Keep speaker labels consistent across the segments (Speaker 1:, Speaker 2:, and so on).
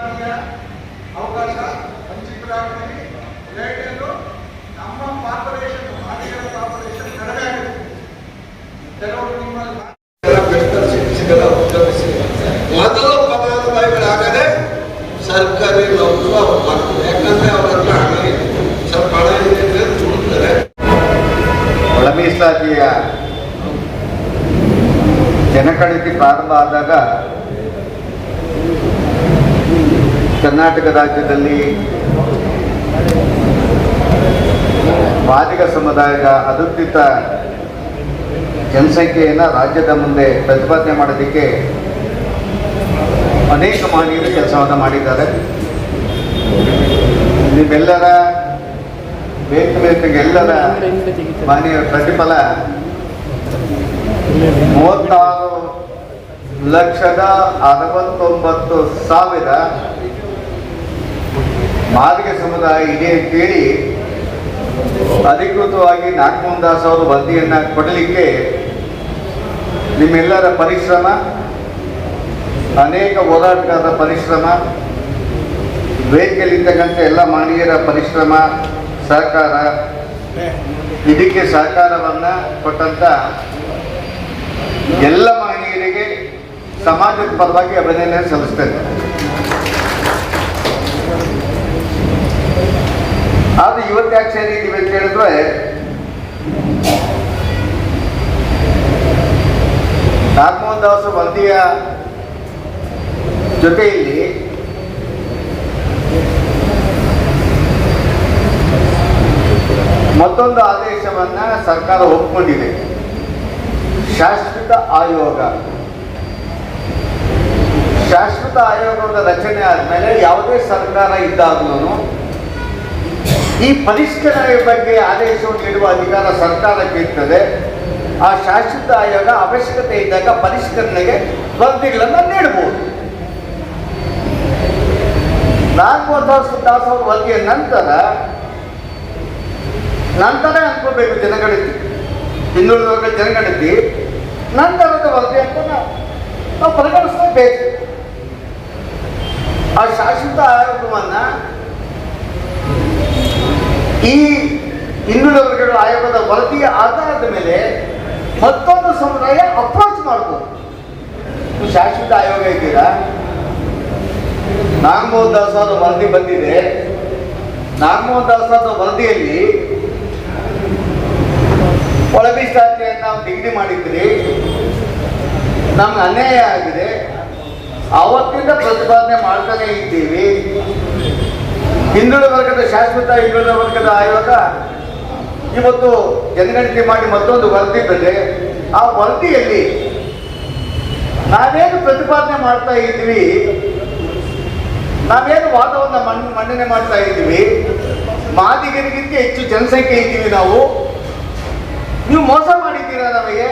Speaker 1: ಅವಕಾಶ ಹಂಚಿಕೆಯಾಗ್ತೀವಿ ಎರಡನೇದು ನಮ್ಮ ಕಾರ್ಪೊರೇಷನ್ ಮಾದಿಗರ ಕಾರ್ಪೊರೇಷನ್ ಕಡಿಮೆ ಆಗುತ್ತೆ ಕೆಲವರು ನಿಮ್ಮಲ್ಲಿ
Speaker 2: ಸಿಗಲ್ಲ ಉದ್ಯಮಿಸಿ ಮೊದಲು ಫಲಾನುಭವಿಗಳಾಗದೆ ಸರ್ಕಾರಿ ನೌಕರು ಅವ್ರು ಮಾಡ್ತಾರೆ ಯಾಕಂದ್ರೆ ಅವ್ರ ಹತ್ರ ಹಣ ಇದೆ. ಸ್ವಲ್ಪ ಹಣ ಇದೆ ಅಂದ್ರೆ ದುಡಿತಾರೆ
Speaker 3: ಒಳ ಮೀಸಲಾತಿಯ ಜನಗಣತಿ ಪ್ರಾರಂಭ ಆದಾಗ ಕರ್ನಾಟಕ ರಾಜ್ಯದಲ್ಲಿ ಮಾದಿಗ ಸಮುದಾಯದ ಅಧಿಕೃತ ಜನಸಂಖ್ಯೆಯನ್ನು ರಾಜ್ಯದ ಮುಂದೆ ಪ್ರತಿಪಾದನೆ ಮಾಡೋದಕ್ಕೆ ಅನೇಕ ಮಹನೀಯರು ಕೆಲಸವನ್ನು ಮಾಡಿದ್ದಾರೆ. ನಿಮ್ಮೆಲ್ಲರ ಬೇಕು ಬೇಕು ಎಲ್ಲರ ಮಾನ್ಯ ಪ್ರತಿಫಲ ಮೂವತ್ತಾರು ಲಕ್ಷದ ಅರವತ್ತೊಂಬತ್ತು ಸಾವಿರ ಮಾದಿಗ ಸಮುದಾಯ ಇದೆ ಅಂತೇಳಿ ಅಧಿಕೃತವಾಗಿ ನಾಗಮೋಹನ್ ದಾಸ್ ಅವರು ವರದಿಯನ್ನು ಕೊಡಲಿಕ್ಕೆ ನಿಮ್ಮೆಲ್ಲರ ಪರಿಶ್ರಮ, ಅನೇಕ ಹೋರಾಟಗಾರರ ಪರಿಶ್ರಮ, ವೇದಿಕೆಯಲ್ಲಿರ್ತಕ್ಕಂಥ ಎಲ್ಲ ಮಾನವೀಯರ ಪರಿಶ್ರಮ, ಸಹಕಾರ, ಇದಕ್ಕೆ ಸಹಕಾರವನ್ನು ಕೊಟ್ಟಂತ ಎಲ್ಲ ಮಹನೀಯರಿಗೆ ಸಮಾಜದ ಪರವಾಗಿ ಅಭಿನಂದನೆ ಸಲ್ಲಿಸ್ತೇನೆ. ಆದ್ರೆ ಇವತ್ತು ಯಾಕೆ ಇದೀವಿ ಅಂತ ಹೇಳಿದ್ರೆ, ನಾಗಮೋಹನ್ ದಾಸ್ ವರದಿಯ ಜೊತೆಯಲ್ಲಿ ಮತ್ತೊಂದು ಆದೇಶವನ್ನ ಸರ್ಕಾರ ಒಪ್ಕೊಂಡಿದೆ. ಶಾಶ್ವತ ಆಯೋಗ. ಶಾಶ್ವತ ಆಯೋಗದ ರಚನೆ ಆದಮೇಲೆ ಯಾವುದೇ ಸರ್ಕಾರ ಇದ್ದಾಗಲೂ ಈ ಪರಿಷ್ಕರಣೆ ಬಗ್ಗೆ ಆದೇಶವನ್ನು ನೀಡುವ ಅಧಿಕಾರ ಸರ್ಕಾರಕ್ಕೆ ಇರ್ತದೆ ಆ ಶಾಶ್ವತ ಆಯೋಗ ಅವಶ್ಯಕತೆ ಇದ್ದಾಗ ಪರಿಷ್ಕರಣೆಗೆ ವರದಿಗಳನ್ನು ನೀಡಬಹುದು. ನಾಲ್ಕು ದಾಸ್ ಅವರ ವರದಿಯ ನಂತರ ನಂತರ ಅನ್ಕೋಬೇಕು ಜನಗಣತಿ. ಹಿಂದುಳಿದ ಜನಗಣತಿ, ನಂತರದ ವರದಿ ಅಂತ ನಾವು ನಾವು ಪರಿಗಣಿಸಬೇಕು ಆ ಶಾಶ್ವತ ಆಯೋಗವನ್ನ ಈ ಹಿಂದುಳಿದ ವರ್ಗಗಳ ಆಯೋಗದ ವರದಿಯ ಆಧಾರದ ಮೇಲೆ ಮತ್ತೊಂದು ಸಮುದಾಯ ಅಪ್ರೋಚ್ ಮಾಡ್ಬೋದು. ಶಾಶ್ವತ ಆಯೋಗ ಇದ್ದೀರಾ ನಾಗಮೋಹನ್ ದಾಸ್ ಅವರ ವರದಿ ಬಂದಿದೆ. ನಾಗಮೋಹನ್ ದಾಸ್ ಅವರ ವರದಿಯಲ್ಲಿ ಒಳಬಿ ಶಾಖೆಯನ್ನು ನಾವು ನಿಗದಿ ಮಾಡಿದ್ರಿ. ನಮ್ಗೆ ಅನ್ಯಾಯ ಆಗಿದೆ. ಅವತ್ತಿಂದ ಪ್ರತಿಪಾದನೆ ಮಾಡ್ತಾನೆ ಇದ್ದೀವಿ. ಹಿಂದುಳಿದ ವರ್ಗದ ಶಾಶ್ವತ, ಹಿಂದುಳಿದ ವರ್ಗದ ಆಯೋಗ ಇವತ್ತು ಜನಗಣತಿ ಮಾಡಿ ಮತ್ತೊಂದು ವರದಿ ಬಂದೆ ಆ ವರದಿಯಲ್ಲಿ ನಾವೇನು ಪ್ರತಿಪಾದನೆ ಮಾಡ್ತಾ ಇದ್ವಿ ನಾವೇನು ವಾದವನ್ನು ಮಂಡನೆ ಮಾಡ್ತಾ ಇದ್ದೀವಿ, ಮಾದಿಗರಿಗಿಂತ ಹೆಚ್ಚು ಜನಸಂಖ್ಯೆ ಇದ್ದೀವಿ ನಾವು. ನೀವು ಮೋಸ ಮಾಡಿದ್ದೀರಾ ನಮಗೆ?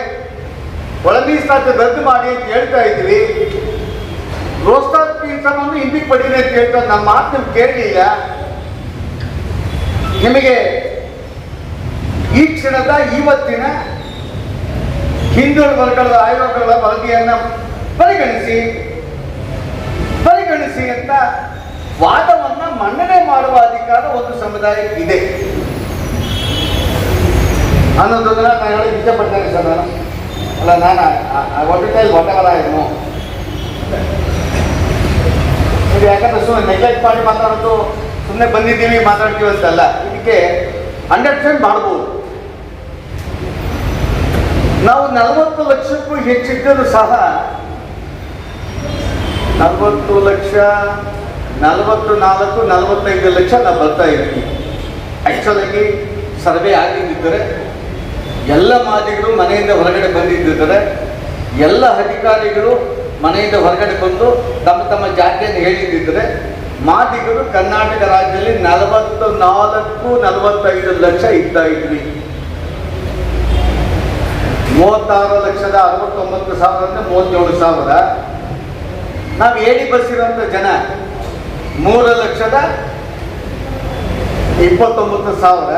Speaker 3: ಒಳ ಮೀಸಲಾತಿ ರದ್ದು ಮಾಡಿ ಅಂತ ಹೇಳ್ತಾ ಇದ್ವಿ ರೋಸ್ತಾದ್ ಪೀಸವನ್ನು ಹಿಂದಕ್ಕೆ ಪಡೀರಿ ಅಂತ ಹೇಳ್ತಾರೆ ನಮ್ಮ ಮಾತು ನೀವು ಕೇಳಲಿಲ್ಲ ನಿಮಗೆ ಈ ಕ್ಷಣದ ಇವತ್ತಿನ ಹಿಂದುಳಿದ ವರ್ಗಗಳ ಆಯೋಗಗಳ ವರದಿಯನ್ನು ಪರಿಗಣಿಸಿ ಪರಿಗಣಿಸಿ ಅಂತ ವಾದವನ್ನು ಮನ್ನಣೆ ಮಾಡುವ ಅಧಿಕಾರ ಒಂದು ಸಮುದಾಯಕ್ಕಿದೆ ಅನ್ನೋದನ್ನ ನಾನು ಹೇಳಿ ಇಷ್ಟಪಡ್ತೇನೆ ಸರ್ ನಾನು ಅಲ್ಲ ನಾನು ಒಟ್ಟಿನಲ್ಲಿ ಒಟ್ಟವರ ಏನು ಇದು ಯಾಕಂದ್ರೆ ಸುಮ್ಮನೆ ನೆಗ್ಲೆಕ್ಟ್ ಮಾಡಿ ಮಾತಾಡೋದು ಸುಮ್ಮನೆ ಬಂದಿದ್ದೀವಿ ಮಾತಾಡ್ತೀವಿ ಅಂತಲ್ಲ. ಇದಕ್ಕೆ ಹಂಡ್ರೆಡ್ ಪರ್ಸೆಂಟ್ ಮಾಡ್ಬೋದು ನಾವು ನಲವತ್ತು ಲಕ್ಷಕ್ಕೂ ಹೆಚ್ಚಿದ್ದರೂ ಸಹ ನಲವತ್ತು ಲಕ್ಷ, ನಲವತ್ತು ನಾಲ್ಕು, ನಲವತ್ತೈದು ಲಕ್ಷ ನಾವು ಬರ್ತಾ ಇದ್ದೀವಿ. ಆ್ಯಕ್ಚುಲಾಗಿ ಸರ್ವೆ ಆಗಿದ್ದಿದ್ದರೆ, ಎಲ್ಲ ಮಾದಿಗರು ಮನೆಯಿಂದ ಹೊರಗಡೆ ಬಂದಿದ್ದರೆ ಎಲ್ಲ ಅಧಿಕಾರಿಗಳು ಮನೆಯಿಂದ ಹೊರಗಡೆ ಬಂದು ತಮ್ಮ ತಮ್ಮ ಜಾತಿಯನ್ನು ಹೇಳಿದ್ದಿದ್ರೆ ಮಾದಿಗರು ಕರ್ನಾಟಕ ರಾಜ್ಯದಲ್ಲಿ ನಲವತ್ತು ನಾಲ್ಕು ನಲವತ್ತೈದು ಲಕ್ಷ ಇದ್ದ ಇದ್ವಿ. ಮೂವತ್ತಾರು ಲಕ್ಷದ ಅರವತ್ತೊಂಬತ್ತು ಸಾವಿರದಿಂದ ಮೂವತ್ತೇಳು ಸಾವಿರ. ನಾವು ಏಡಿ ಬಸ್ಸಿರುವಂಥ ಜನ ಮೂರು ಲಕ್ಷದ ಇಪ್ಪತ್ತೊಂಬತ್ತು ಸಾವಿರ.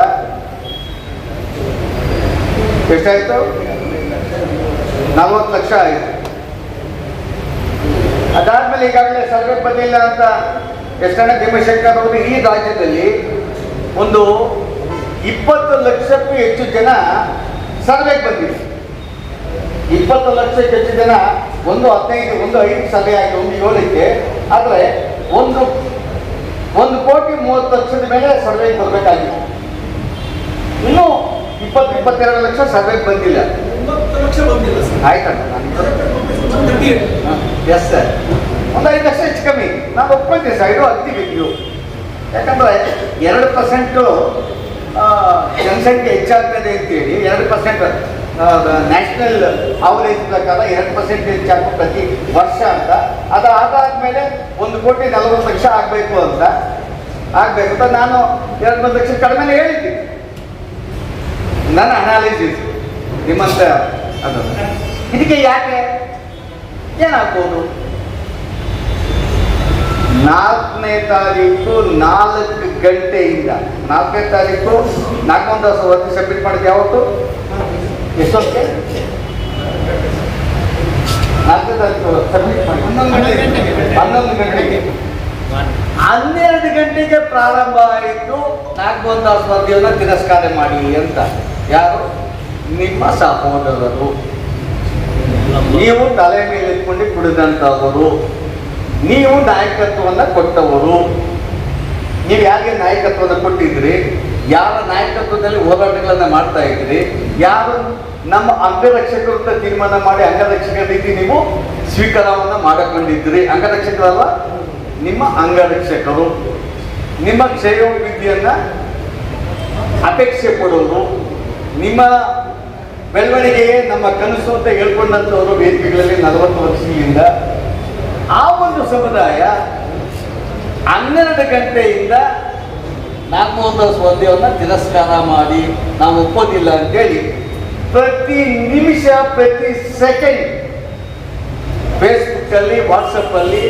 Speaker 3: ಎಷ್ಟಾಯ್ತು? ನಲವತ್ತು ಲಕ್ಷ ಆಯಿತು. ಅದಾದ್ಮೇಲೆ ಈಗಾಗಲೇ ಸರ್ವೆ ಬಂದಿಲ್ಲ ಅಂತ ಎಸ್ ಎನ್ ಭೀಮಶಂಕರ್ ಅವರು ಈ ರಾಜ್ಯದಲ್ಲಿ ಒಂದು ಇಪ್ಪತ್ತು ಲಕ್ಷಕ್ಕೂ ಹೆಚ್ಚು ಜನ ಸರ್ವೆಗೆ ಬಂದಿದೆ. ಇಪ್ಪತ್ತು ಲಕ್ಷಕ್ಕೆ ಹೆಚ್ಚು ಜನ ಒಂದು ಹದಿನೈದು ಒಂದು ಐದು ಸರ್ವೆ ಆಗಿ ಒಂದು ಏಳಕ್ಕೆ. ಆದರೆ ಒಂದು ಒಂದು ಕೋಟಿ ಮೂವತ್ತು ಲಕ್ಷದ ಮೇಲೆ ಸರ್ವೆಗೆ ಬರಬೇಕಾಗಿತ್ತು ಇನ್ನೂ ಇಪ್ಪತ್ತು ಇಪ್ಪತ್ತೆರಡು ಲಕ್ಷ ಸರ್ವೆಗೆ ಬಂದಿಲ್ಲ. ಆಯ್ತಣ್ಣ ಎಸ್ ಸರ್ ಒಂದು ಐದು ಲಕ್ಷ ಹೆಚ್ಚು ಕಮ್ಮಿ. ನಾವು ಒಪ್ಕೊಳ್ತೀವಿ ಸರ್ ಇದು ಅತಿ ಬಿದ್ದು ಯಾಕಂದ್ರೆ ಎರಡು ಪರ್ಸೆಂಟು ಜನಸಂಖ್ಯೆ ಹೆಚ್ಚಾಗ್ತದೆ ಅಂತೇಳಿ ಎರಡು ಪರ್ಸೆಂಟ್ ನ್ಯಾಷನಲ್ ಅವರೇಜ್ ಪ್ರಕಾರ ಎರಡು ಪರ್ಸೆಂಟ್ ಹೆಚ್ಚಾಗ ಪ್ರತಿ ವರ್ಷ ಅಂತ. ಅದು ಅದಾದ್ಮೇಲೆ ಒಂದು ಕೋಟಿ ನಲವತ್ತು ಲಕ್ಷ ಆಗಬೇಕು ಅಂತ. ಆಗಬೇಕು ಅಂತ ನಾನು ಎರಡು ಮೂರು ಲಕ್ಷ ಕಡಿಮೆ ಹೇಳಿದ್ದೀನಿ ನನ್ನ ಅನಾಲಿಸಿಸ್ ನಿಮ್ಮಂತ ಅದು. ಇದಕ್ಕೆ ಯಾಕೆ? ಏನಾಗ್ಬೋದು? ನಾಲ್ಕನೇ ತಾರೀಕು ನಾಲ್ಕು ಗಂಟೆಯಿಂದ. ನಾಲ್ಕನೇ ತಾರೀಕು ನಾಲ್ಕೊಂದು ವರದಿ ಸಬ್ಮಿಟ್ ಮಾಡಿದ್ದು ಯಾವತ್ತು? ಎಷ್ಟೊತ್ತಿಗೆ? ನಾಲ್ಕನೇ ತಾರೀಕು ಸಬ್ಮಿಟ್ ಮಾಡಿ
Speaker 4: ಹನ್ನೊಂದು ಗಂಟೆಗೆ.
Speaker 3: ಹನ್ನೊಂದು ಗಂಟೆಗೆ. ಹನ್ನೆರಡು ಗಂಟೆಗೆ ಪ್ರಾರಂಭ ಆಯಿತು. ನಾಲ್ಕೊಂದು ತಾಸು ವರದಿಯನ್ನು ತಿರಸ್ಕಾರ ಮಾಡಿ ಅಂತ. ಯಾರು? ನಿಮ್ಮ ಸಹೋದರರು. ನೀವು ತಲೆ ಮೇಲೆ ಇಟ್ಕೊಂಡು ಕುಡಿದಂಥವರು, ನೀವು ನಾಯಕತ್ವವನ್ನು ಕೊಟ್ಟವರು. ನೀವು ಯಾರಿಗೆ ನಾಯಕತ್ವವನ್ನು ಕೊಟ್ಟಿದ್ರಿ? ಯಾರ ನಾಯಕತ್ವದಲ್ಲಿ ಹೋರಾಟಗಳನ್ನು ಮಾಡ್ತಾ ಇದ್ರಿ? ಯಾರು ನಮ್ಮ ಅಂಗರಕ್ಷಕರು ಅಂತ ತೀರ್ಮಾನ ಮಾಡಿ ಅಂಗರಕ್ಷಕರ ರೀತಿ ನೀವು ಸ್ವೀಕಾರವನ್ನು ಮಾಡಿಕೊಂಡಿದ್ರಿ? ಅಂಗರಕ್ಷಕರಲ್ಲ ನಿಮ್ಮ ಅಂಗರಕ್ಷಕರು. ನಿಮ್ಮ ಕ್ಷಯೋಭಿವೃದ್ಧಿಯನ್ನ ಅಪೇಕ್ಷೆ ಪಡೋರು ನಿಮ್ಮ ಬೆಳವಣಿಗೆಯೇ ನಮ್ಮ ಕನಸು ಅಂತ ಹೇಳ್ಕೊಂಡಂಥವರು ವೇದಿಕೆಗಳಲ್ಲಿ ನಲವತ್ತು ವರ್ಷದಿಂದ ಆ ಒಂದು ಸಮುದಾಯ ಹನ್ನೆರಡು ಗಂಟೆಯಿಂದ ನಾಲ್ಕು ಸ್ಪರ್ಧೆಯನ್ನು ತಿರಸ್ಕಾರ ಮಾಡಿ ನಾವು ಒಪ್ಪೋದಿಲ್ಲ ಅಂತೇಳಿ ಪ್ರತಿ ನಿಮಿಷ, ಪ್ರತಿ ಸೆಕೆಂಡ್ ಫೇಸ್ಬುಕ್ಕಲ್ಲಿ, ವಾಟ್ಸಪ್ಪಲ್ಲಿ,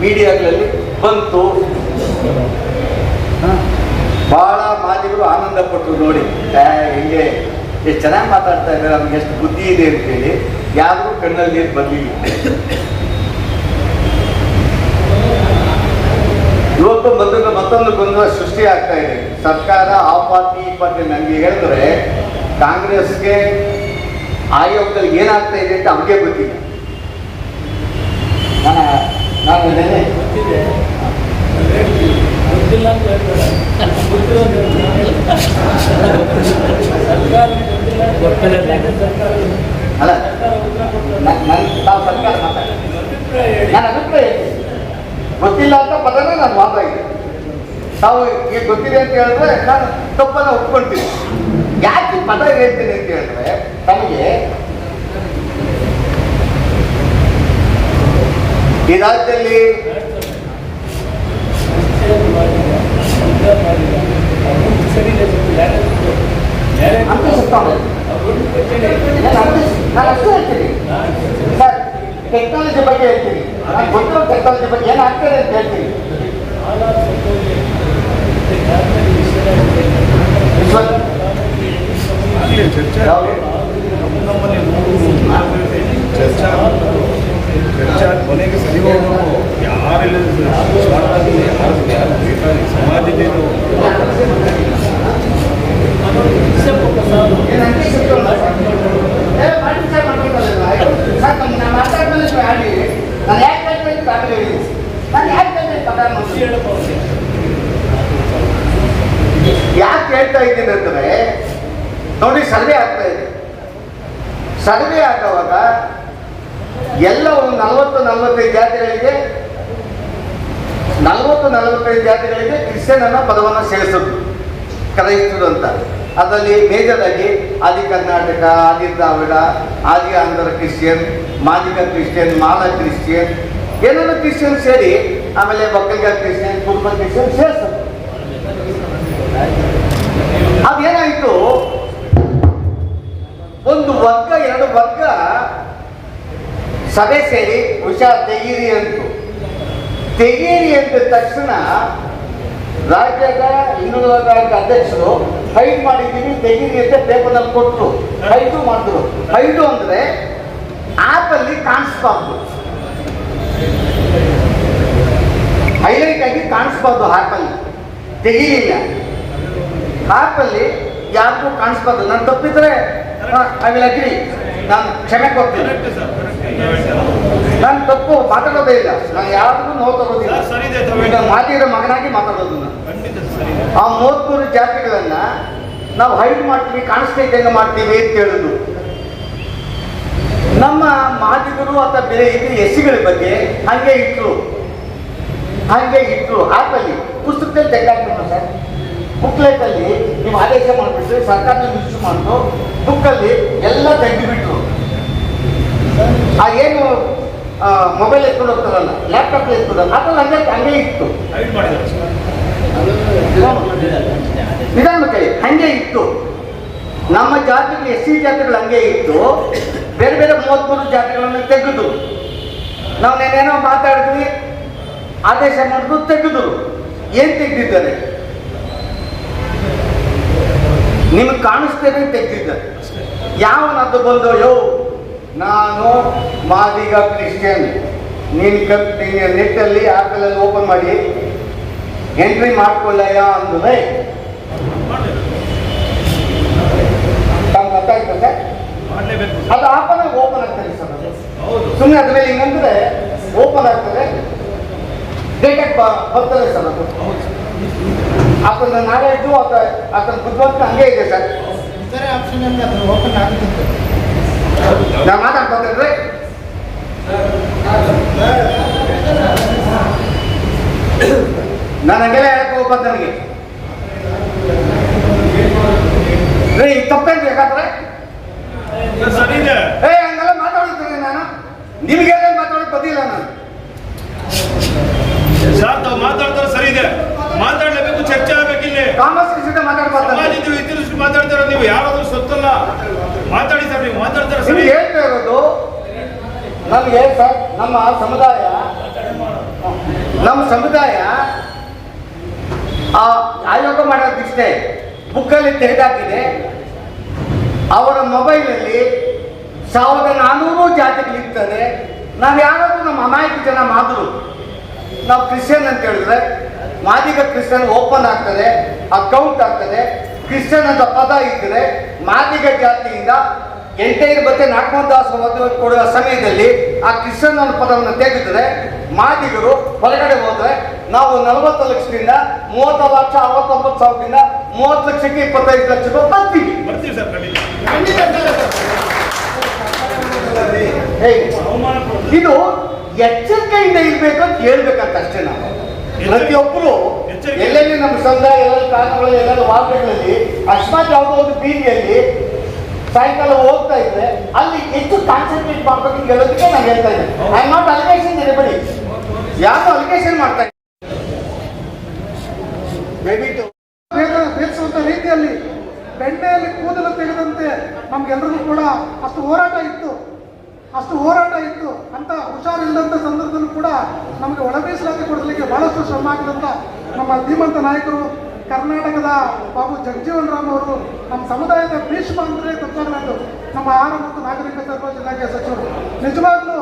Speaker 3: ಮೀಡಿಯಾಗಳಲ್ಲಿ ಬಂತು. ಬಹಳ ಮಾಧ್ಯಮಗಳು ಆನಂದ ಪಟ್ಟರು ನೋಡಿ. ಹಿಂಗೆ? ಎಷ್ಟು ಚೆನ್ನಾಗಿ ಮಾತಾಡ್ತಾ ಇದ್ದಾರೆ ನಮ್ಗೆ ಎಷ್ಟು ಬುದ್ಧಿ ಇದೆ ಅಂತೇಳಿ ಯಾರು ಕಣ್ಣಲ್ಲಿ ನೀರು ಬರಲಿಲ್ಲ. ಇವತ್ತು ಮೊದಲು ಮತ್ತೊಂದು ಗೊಂದಲ ಸೃಷ್ಟಿ ಆಗ್ತಾ ಇದೆ. ಸರ್ಕಾರ ಆ ಪಾರ್ಟಿ ಈ ಪಾರ್ಟಿ ನನಗೆ ಹೇಳಿದ್ರೆ ಕಾಂಗ್ರೆಸ್ಗೆ ಆಯೋಗದಲ್ಲಿ ಏನಾಗ್ತಾ ಇದೆ ಅಂತ ಅವ್ರಿಗೆ ಗೊತ್ತಿಲ್ಲ. ನಾನು ನಾನು
Speaker 4: ಗೊತ್ತಿಲ್ಲ ಅಂತ ಹೇಳ್ತಾರೆ.
Speaker 3: ಅಲ್ಲ ನಾನು ಅಭಿಪ್ರಾಯ. ಗೊತ್ತಿಲ್ಲ ಅಂತ ಪದನ ನಾನು ಮಾತಾಗಿದೆ ತಾವು ಈಗ ಗೊತ್ತಿದೆ ಅಂತ ಹೇಳಿದ್ರೆ ನಾನು ತಪ್ಪನ್ನು ಒಪ್ಕೊಳ್ತೀನಿ ಯಾಕೆ ಪದ ಹೇಳ್ತೀನಿ ಅಂತ ಹೇಳಿದ್ರೆ ತಮಗೆ ಈ ರಾಜ್ಯದಲ್ಲಿ
Speaker 4: ಸರಿ ಇದೆ ಯಾರೇ
Speaker 3: ಅಂತ ಸಿಗ್ತಾವೆ. ನಾನು ಅಷ್ಟೇ- ನಾನು ಅಷ್ಟೇ ಹೇಳ್ತೀನಿ ಸರ್ ಟೆಕ್ನಾಲಜಿ ಬಗ್ಗೆ ಹೇಳ್ತೀನಿ ನಾನು ಗೊತ್ತಿರೋ ಟೆಕ್ನಾಲಜಿ ಬಗ್ಗೆ ಏನಾಗ್ತದೆ ಅಂತ ಹೇಳ್ತೀನಿ ವಿಶ್ವ
Speaker 5: ಅಲ್ಲಿ ಚರ್ಚೆ
Speaker 3: ಯಾವುದು?
Speaker 5: ನಮ್ಮಲ್ಲಿ ಚರ್ಚಾ ಚರ್ಚಾ ಕೊನೆಗೆ ಸರಿ ಹೋಗಬೇಕು ಯಾರೆಲ್ಲ ಸ್ವಾರ್ಥದಲ್ಲಿ ಯಾರು ಯಾರು ಬೇಕಾಗಿ
Speaker 3: ನಾನು ಯಾಕೆ ಹೇಳ್ತಾ ಇದ್ದೀನಿ ಅಂದ್ರೆ ನೋಡಿ ಸರ್ವೆ ಆಗ್ತಾ ಇದೆ. ಸರ್ವೆ ಆಗುವಾಗ ಎಲ್ಲ ಒಂದು ನಲವತ್ತು ನಲವತ್ತೈದು ಜಾತಿಗಳಿಗೆ ನಲವತ್ತು ನಲವತ್ತೈದು ಜಾತಿಗಳಿಗೆ ಕ್ರಿಶ್ಚಿಯನ್ ಅನ್ನೋ ಪದವನ್ನು ಸೇರಿಸಿದ್ರು ಕ್ರೈಸ್ತರು ಅಂತ. ಅದರಲ್ಲಿ ಮೇಜರಾಗಿ ಆದಿ Karnataka, Adi Dravida, Adi Andhra Christian, Madiga Christian, Mala Christian ಏನೇನೋ ಕ್ರಿಶ್ಚಿಯನ್ ಸೇರಿ ಆಮೇಲೆ ಒಕ್ಕಲಿಗ ಕ್ರಿಶ್ಚಿಯನ್, ಕುರುಬ ಕ್ರಿಶ್ಚಿಯನ್ ಸೇರಿಸಿದ್ರು ಅದೇನಾಯಿತು? ಒಂದು ವರ್ಗ, ಎರಡು ವರ್ಗ ಸಭೆ ಸೇರಿ ಹುಷಾರ್ ತೆಗೀರಿ ಅಂತು. ತೆಗೀರಿ ಅಂದ ತಕ್ಷಣ ರಾಜ್ಯದ ಇನ್ನೊಂದು ಅಧ್ಯಕ್ಷರು ಫೈಟ್ ಮಾಡಿದ್ದೀನಿ, ತೆಗೀರಿ ಅಂತ ಪೇಪರ್ನಲ್ಲಿ ಕೊಟ್ಟರು ಫೈಟು ಮಾಡಿದ್ರು. ಫೈಟು ಅಂದರೆ ಆ್ಯಪಲ್ಲಿ ಕಾಣಿಸ್ಬಾರ್ದು. ಹೈಲೈಟ್ ಆಗಿ ಕಾಣಿಸ್ಬಾರ್ದು ಆ್ಯಪಲ್ಲಿ ತೆಗೀಲಿಲ್ಲ ಆ್ಯಪಲ್ಲಿ ಯಾರಿಗೂ ಕಾಣಿಸ್ಬಾರ್ದು. ನಾನು ತಪ್ಪಿದ್ರೆ ಐ ವಿಲ್ ಅಗ್ರಿ ನಾನು ಕ್ಷಮೆ ಕೊಡ್ತೀನಿ. ನಾನು ತಪ್ಪು ಮಾತಾಡೋದೇ ಇಲ್ಲ. ನಾನು ಯಾರಿಗೂ ನೋವು ತಗೋದಿಲ್ಲ. ಮಾತಿರೋ ಮಗನಾಗಿ ಮಾತಾಡೋದು ನಾನು. ಆ ಮೂವತ್ಮೂರು ಜಾತಿಗಳನ್ನ ನಾವು ಹೈಡ್ ಮಾಡ್ತೀವಿ ಕಾಣಿಸ್ತಾ ಇದ್ದಂಗೆ ಮಾಡ್ತೀವಿ ಅಂತ ಹೇಳುದು. ನಮ್ಮ ಮಾದಿಗರು ಅಥವಾ ಬೇರೆ ಇದು ಎಸ್ಸಿಗಳ ಬಗ್ಗೆ ಹಂಗೆ ಇಟ್ರು. ಹಂಗೆ ಇಟ್ರು. ಆಪಲ್ಲಿ ಪುಸ್ತಕದಲ್ಲಿ ತೆಗೆದಾಕ್ಬಿಟ್ರು ಸರ್. ಬುಕ್ಲೆಟಲ್ಲಿ ನೀವು ಆದೇಶ ಮಾಡಿಬಿಟ್ಟು ಸರ್ಕಾರದಲ್ಲಿ ಇಶ್ಯೂ ಮಾಡಿದ್ರು ಬುಕ್ಕಲ್ಲಿ ಎಲ್ಲ ತೆಗೆದುಬಿಟ್ರು ಆ ಏನು ಮೊಬೈಲ್ ಎತ್ಕೊಂಡು ಹೋಗ್ತಾರಲ್ಲ ಲ್ಯಾಪ್ಟಾಪ್ ಎತ್ಕೊಂಡು ಅದ್ರಲ್ಲಿ ಹಂಗೆ ಹಂಗೆ ಇತ್ತು.
Speaker 5: ನಿಧಾನ
Speaker 3: ಕೈ ಹಂಗೆ ಇತ್ತು. ನಮ್ಮ ಜಾತಿಗಳು ಎಸ್ ಸಿ ಜಾತಿಗಳು ಹಂಗೆ ಇತ್ತು. ಬೇರೆ ಬೇರೆ ಮೂವತ್ಮೂರು ಜಾತಿಗಳನ್ನು ತೆಗೆದು ನಾವು ನೆನೇನೋ ಮಾತಾಡಿದ್ವಿ ಆದೇಶ ಮಾಡಿದ್ರು ತೆಗೆದು ಏನ್ ತೆಗೆದಿದ್ದಾರೆ? ನಿಮಗೆ ಕಾಣಿಸ್ತೇನೆ ತೆಗೆದಿದ್ದಾರೆ. ಯಾವನದ್ದು ಬಂದು ಯೋ ನಾನು ಮಾದಿಗ ಕ್ರಿಶ್ಚಿಯನ್. ನೀನು ಕಪ್ ನೆಟ್ಟಲ್ಲಿ ಆಪಲಲ್ಲಿ ಓಪನ್ ಮಾಡಿ. ಎಂಟ್ರಿ ಮಾಡ್ಕೊಳ್ಳಯ್ಯ ಅಂದ್ರೆ ತಮ್ಗೆ ಗೊತ್ತಾಯ್ತು ಸರ್?
Speaker 5: ಮಾಡಲೇಬೇಕು
Speaker 3: ಅದು ಆಪನ್ ಓಪನ್ ಆಗ್ತದೆ ಸರ್ ಅದು.
Speaker 5: ಹೌದು.
Speaker 3: ಸುಮ್ಮನೆ ಅದ್ರ ಮೇಲೆ ಹಿಂಗಂದ್ರೆ ಓಪನ್ ಆಗ್ತದೆ. ಡೇಟೆಡ್ ಬರ್ತದೆ ಸರ್ ಅದು. ಆತನ ನಾಳೆದ್ದು ಆತ ಆತನ ಬುದ್ಧಿವಂತ ಹಂಗೆ ಇದೆ ಸರ್.
Speaker 6: ಇತರೆ ಆಪ್ಷನ್ ಓಪನ್ ಆಗುತ್ತೆ
Speaker 3: ನಾ ಮಾತಾಡ್ಕೊಂಡ್ರೆ ನಾನು ಹಂಗೆಲ್ಲ ಹೇಳಕ್ ಹೋಗ್ಬಾರ್ದು ನನಗೆ ರೀ
Speaker 5: ಸರಿ ಇದೆ
Speaker 3: ಏ ಹಂಗೆಲ್ಲ ಮಾತಾಡ್ತೀನಿ ನಾನು ನಿಮಗೆ ಮಾತಾಡೋಕೆ ಬಂದಿಲ್ಲ ನಾನು
Speaker 5: ಸರ್ ತಾವು ಮಾತಾಡ್ತಾರೆ ಸರಿ ಇದೆ ಮಾತಾಡ್ಲೇಬೇಕು ಚರ್ಚೆ
Speaker 3: ಆಗ್ಬೇಕಿಲ್ಲ ಮಾತಾಡ್ಬಾರ್ದು.
Speaker 5: ಸಮಾಜದ ಇತಿಹಾಸ ಮಾತಾಡ್ತಾರ ನೀವು ಯಾರಾದ್ರೂ ಸೊತ್ತಲ್ಲ. ಮಾತಾಡಿ ಸರ್ ನೀವು ಮಾತಾಡ್ತಾರ ಸರ್?
Speaker 3: ಹೇಳ್ತಾ ಇರೋದು ನಮಗೆ ಸರ್ ನಮ್ಮ ಸಮುದಾಯ ನಮ್ಮ ಸಮುದಾಯ ಆ ಆಯೋಗ ಮಾಡೋದಿಷ್ಟೇ ಬುಕ್ಕಲ್ಲಿ ತೆಗೆದಾಕಿದೆ ಅವರ ಮೊಬೈಲಲ್ಲಿ ಸಾವಿರದ ನಾನ್ನೂರು ಜಾತಿಗಳಿರ್ತದೆ. ನಾವು ಯಾರಾದರೂ ನಮ್ಮ ಅಮಾಯಕ ಜನ ಮಾತು ನಾವು ಕ್ರಿಶ್ಚಿಯನ್ ಅಂತ ಹೇಳಿದ್ರೆ ಮಾದಿಗ ಕ್ರಿಶ್ಚಿಯನ್ ಓಪನ್ ಆಗ್ತದೆ ಅಕೌಂಟ್ ಆಗ್ತದೆ ಕ್ರಿಶ್ಚಿಯನ್ ಅಂತ ಪದ ಇದ್ದರೆ ಮಾದಿಗ ಜಾತಿಯಿಂದ ಎಂಟೈದು ಮತ್ತೆ ನಾಲ್ಕು ದಾಸ ಮದುವೆ ಕೊಡುವ ಸಮಯದಲ್ಲಿ ಆ ಕ್ರಿಶ್ಚಿಯನ್ ಅನ್ನೋ ಪದವನ್ನು ತೆಗೆದರೆ ಮಾದಿಗರು ಹೊರಗಡೆ ಹೋದ್ರೆ ನಾವು ನಲವತ್ತು ಲಕ್ಷದಿಂದ ಮೂವತ್ತು ಲಕ್ಷ ಅರವತ್ತೊಂಬತ್ತು ಸಾವಿರದಿಂದ ಮೂವತ್ತು ಲಕ್ಷಕ್ಕೆ ಇಪ್ಪತ್ತೈದು ಲಕ್ಷ ಬರ್ತೀವಿ. ಇದು ಎಚ್ಚರಿಕೆಯಿಂದ ಇರಬೇಕು ಅಂತ ಹೇಳ್ಬೇಕಂತ ಅಷ್ಟೇ ನಾವು. ಪ್ರತಿಯೊಬ್ಬರು. ಎಲ್ಲೆಲ್ಲಿ ನಮ್ಮ ಸಮುದಾಯ ಎಲ್ಲ ಕಾರಣಗಳಲ್ಲಿ ಎಲ್ಲ ವಾರ್ಡ್ಗಳಲ್ಲಿ ಅಕಸ್ಮಾತ್ ಯಾವುದೋ ಒಂದು ಬೀದಿಯಲ್ಲಿ ಸಾಯಂಕಾಲ ಹೋಗ್ತಾ ಇದ್ರೆ ಅಲ್ಲಿ ಹೆಚ್ಚು ಕಾನ್ಸಂಟ್ರೇಟ್ ಮಾಡ್ಬೇಕು ಕೇಳೋದಕ್ಕೆ ಹೇಳೋದಕ್ಕೆ ನಾನು ಹೇಳ್ತಾ ಇದ್ದೇನೆ. ಐ ನಾಟ್ ಅಲಿಗೇಷನ್ ಎನಿಬಡಿ ಯಾರು ಅಲಿಗೇಷನ್ ಮಾಡ್ತಾ
Speaker 1: ಬೇಯಿಸುವಂತ ರೀತಿಯಲ್ಲಿ ಬೆಣ್ಣೆಯಲ್ಲಿ ಕೂದಲು ತೆಗೆದಂತೆ ನಮ್ಗೆಲ್ರಿಗೂ ಕೂಡ ಅಷ್ಟು ಹೋರಾಟ ಇತ್ತು. ಅಷ್ಟು ಹೋರಾಟ ಇತ್ತು. ಅಂತ ಹುಷಾರಿಲ್ಲದಂಥ ಸಂದರ್ಭದಲ್ಲೂ ಕೂಡ ನಮಗೆ ಒಳ ಮೀಸಲಾತಿ ಕೊಡಲಿಕ್ಕೆ ಬಹಳಷ್ಟು ಶ್ರಮ ಆಗಿದಂಥ ನಮ್ಮ ಧೀಮಂತ ನಾಯಕರು, ಕರ್ನಾಟಕದ ಬಾಬು ಜಗಜೀವನ್ ರಾಮ್ ಅವರು ನಮ್ಮ ಸಮುದಾಯದ ಭೀಷ್ಮ ಅಂದರೆ ತಪ್ಪಾಗಲಾರದು ನಮ್ಮ ಆಹಾರ ಮತ್ತು ನಾಗರಿಕ ಸರಬರಾಜು ಇಲಾಖೆ ಸಚಿವರು. ನಿಜವಾಗ್ಲೂ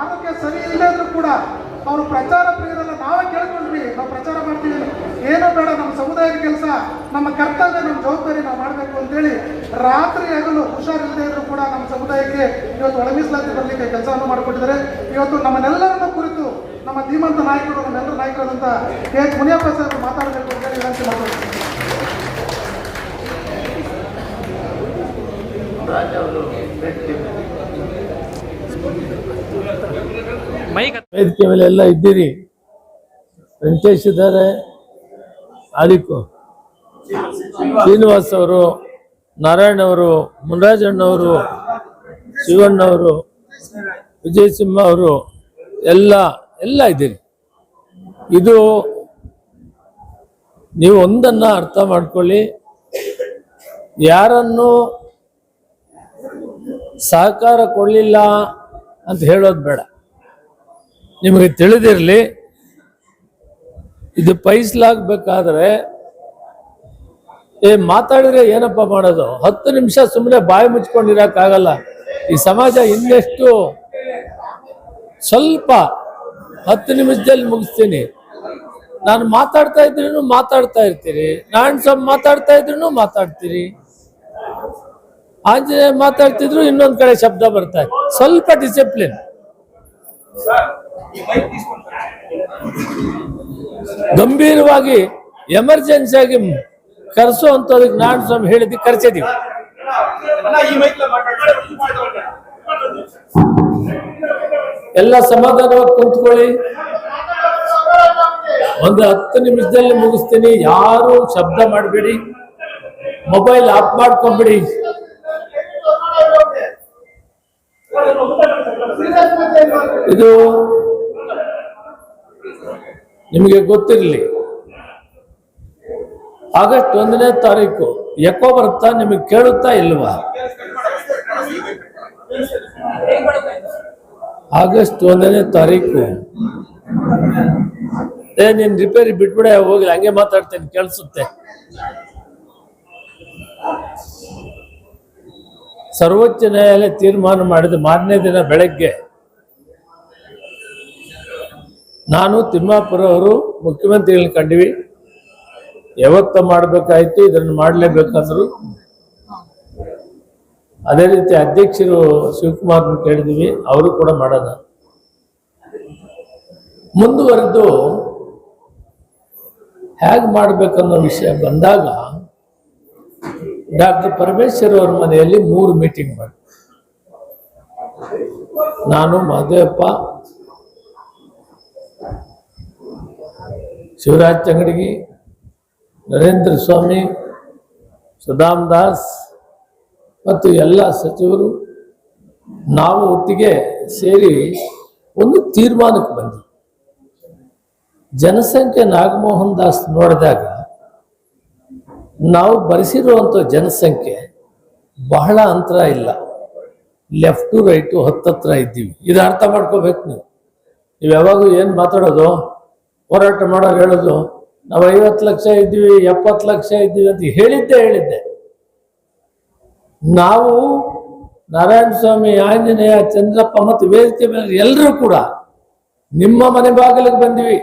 Speaker 1: ಆರೋಗ್ಯ ಸರಿ ಇಲ್ಲದ್ರೂ ಕೂಡ ಅವರು ಪ್ರಚಾರ ಪ್ರಿಯರನ್ನು ನಾವೇ ಕೇಳ್ಕೊಂಡ್ವಿ. ನಾವು ಪ್ರಚಾರ ಮಾಡ್ತೀವಿ. ಏನೋ ಬೇಡ, ನಮ್ಮ ಸಮುದಾಯದ ಕೆಲಸ, ನಮ್ಮ ಕರ್ತವ್ಯ, ನಮ್ಮ ಜವಾಬ್ದಾರಿ ನಾವು ಮಾಡಬೇಕು ಅಂತೇಳಿ ರಾತ್ರಿ ಹಗಲು ಹುಷಾರಿಲ್ಲದೆ ಇದ್ರೂ ಕೂಡ ನಮ್ಮ ಸಮುದಾಯಕ್ಕೆ ಇವತ್ತು ಒಳ ಬರಲಿಕ್ಕೆ ಕೆಲಸವನ್ನು ಮಾಡಿಕೊಟ್ಟಿದ್ದಾರೆ. ಇವತ್ತು ನಮ್ಮನ್ನೆಲ್ಲರನ್ನು ಕುರಿತು ನಮ್ಮ ಧೀಮಂತ ನಾಯಕರು, ನಮ್ಮೆಲ್ಲರ ನಾಯಕರಾದಂಥ ಕೆ. ಎಚ್. ಮುನಿಯಪ್ಪ ಸರ್ ಮಾತಾಡಬೇಕು ಅಂತೇಳಿ ವಿನಂತಿ ಮಾಡ್ಕೊಳ್ತೀನಿ
Speaker 4: ವೇದಿಕೆ ಮೇಲೆ ಎಲ್ಲ ಇದ್ದೀರಿ. ವೆಂಕಟೇಶ್ ಇದ್ದಾರೆ. ಆದಿಕು ಶ್ರೀನಿವಾಸ್ ಅವರು, ನಾರಾಯಣ ಅವರು, ಮುನರಾಜಣ್ಣವರು ಶಿವಣ್ಣವರು ವಿಜಯ್ ಸಿಂಹ ಅವರು, ಎಲ್ಲ ಎಲ್ಲ ಇದ್ದೀರಿ. ಇದು ನೀವು ಒಂದನ್ನ ಅರ್ಥ ಮಾಡ್ಕೊಳ್ಳಿ. ಯಾರನ್ನು ಸಹಕಾರ ಕೊಡಲಿಲ್ಲ ಅಂತ ಹೇಳೋದು ಬೇಡ. ನಿಮಗೆ ತಿಳಿದಿರಲಿ. ಇದು ಪೈಸಲಾಗಬೇಕಾದ್ರೆ, ಏ, ಮಾತಾಡಿದ್ರೆ ಏನಪ್ಪ ಮಾಡೋದು? ಹತ್ತು ನಿಮಿಷ ಸುಮ್ಮನೆ ಬಾಯಿ ಮುಚ್ಕೊಂಡಿರಕ್ಕಾಗಲ್ಲ. ಈ ಸಮಾಜ ಇನ್ನೆಷ್ಟು? ಸ್ವಲ್ಪ ಹತ್ತು ನಿಮಿಷದಲ್ಲಿ ಮುಗಿಸ್ತೀನಿ. ನಾನು ಮಾತಾಡ್ತಾ ಇದ್ರೂ ಮಾತಾಡ್ತಾ ಇರ್ತೀರಿ ನಾನು ಸ್ವಲ್ಪ ಮಾತಾಡ್ತಾ ಇದ್ರೂ ಮಾತಾಡ್ತೀರಿ ಆಂಜನೇಯ ಮಾತಾಡ್ತಿದ್ರು ಇನ್ನೊಂದ್ ಕಡೆ ಶಬ್ದ ಬರ್ತಾ ಸ್ವಲ್ಪ ಡಿಸಿಪ್ಲಿನ್ ಗಂಭೀರವಾಗಿ ಎಮರ್ಜೆನ್ಸಿ ಆಗಿ ಕರೆಸುವಂತದಕ್ಕೆ ನಾನು ಸ್ವಾಮಿ ಹೇಳಿದ್ದು ಕರೆಸಿದೀವಿ. ಎಲ್ಲ ಸಮಾಧಾನವಾಗಿ ಕುಂತ್ಕೊಳ್ಳಿ. ಒಂದು ಹತ್ತು ನಿಮಿಷದಲ್ಲಿ ಮುಗಿಸ್ತೀನಿ. ಯಾರು ಶಬ್ದ ಮಾಡಬೇಡಿ. ಮೊಬೈಲ್ ಆಫ್ ಮಾಡ್ಕೊಂಬಿಡಿ. ಇದು ನಿಮಗೆ ಗೊತ್ತಿರಲಿ. ಆಗಸ್ಟ್ ಒಂದನೇ ತಾರೀಕು ಎಕೋ ಬರುತ್ತಾ ನಿಮಗೆ ಕೇಳುತ್ತಾ ಇಲ್ವಾ? ಆಗಸ್ಟ್ ಒಂದನೇ ತಾರೀಕು. ಏ, ನೀನ್ ರಿಪೇರಿ ಬಿಟ್ಬಿಡೆ, ಹೋಗಿ ಹಂಗೆ ಮಾತಾಡ್ತೇನೆ, ಕೇಳಿಸುತ್ತೆ. ಸರ್ವೋಚ್ಚ ನ್ಯಾಯಾಲಯ ತೀರ್ಮಾನ ಮಾಡಿದ ಮಾರನೇ ದಿನ ಬೆಳಗ್ಗೆ. ನಾನು ತಿಮ್ಮಾಪುರ ಅವರು ಮುಖ್ಯಮಂತ್ರಿಗಳನ್ನ ಕಂಡ್ವಿ. ಯಾವತ್ತ ಮಾಡಬೇಕಾಯ್ತು, ಇದನ್ನು ಮಾಡಲೇಬೇಕಂದ್ರು. ಅದೇ ರೀತಿ ಅಧ್ಯಕ್ಷರು ಶಿವಕುಮಾರ್ ಕೇಳಿದ್ವಿ, ಅವರು ಕೂಡ ಮಾಡೋಣ. ಮುಂದುವರೆದು ಹೇಗೆ ಮಾಡಬೇಕನ್ನೋ ವಿಷಯ ಬಂದಾಗ, ಡಾಕ್ಟರ್ ಪರಮೇಶ್ವರ್ ಅವರ ಮನೆಯಲ್ಲಿ ಮೂರು ಮೀಟಿಂಗ್ ಮಾಡಿ. ನಾನು ಮಹದೇವಪ್ಪ ಶಿವರಾಜ್ ಚಂಗಡಿಗಿ ನರೇಂದ್ರ ಸ್ವಾಮಿ ಸುಧಾಮ್ ದಾಸ್ ಮತ್ತು ಎಲ್ಲ ಸಚಿವರು ನಾವು ಒಟ್ಟಿಗೆ ಸೇರಿ ಒಂದು ತೀರ್ಮಾನಕ್ಕೆ ಬಂದ್ವಿ. ಜನಸಂಖ್ಯೆ ನಾಗಮೋಹನ್ ದಾಸ್ ನೋಡಿದಾಗ ನಾವು ಬರೆಸಿರುವಂಥ ಜನಸಂಖ್ಯೆ ಬಹಳ ಅಂತರ ಇಲ್ಲ. ಲೆಫ್ಟು ರೈಟು ಹತ್ತತ್ರ ಇದ್ದೀವಿ. ಇದು ಅರ್ಥ ಮಾಡ್ಕೋಬೇಕು ನೀವು. ನೀವು ಯಾವಾಗಲೂ ಏನು ಮಾತಾಡೋದು? ಹೋರಾಟ ಮಾಡೋರು ಹೇಳೋದು, ನಾವು ಐವತ್ತು ಲಕ್ಷ ಇದ್ದೀವಿ, ಎಪ್ಪತ್ತು ಲಕ್ಷ ಇದ್ದೀವಿ ಅಂತ ಹೇಳಿದ್ದೆ ಹೇಳಿದ್ದೆ. ನಾವು ನಾರಾಯಣ ಸ್ವಾಮಿ, ಆಂಜನೇಯ, ಚಂದ್ರಪ್ಪ ಮತ್ತು ವೇದಿಕೆ ಎಲ್ಲರೂ ಕೂಡ ನಿಮ್ಮ ಮನೆ ಬಾಗಿಲಿಗೆ ಬಂದಿವಿ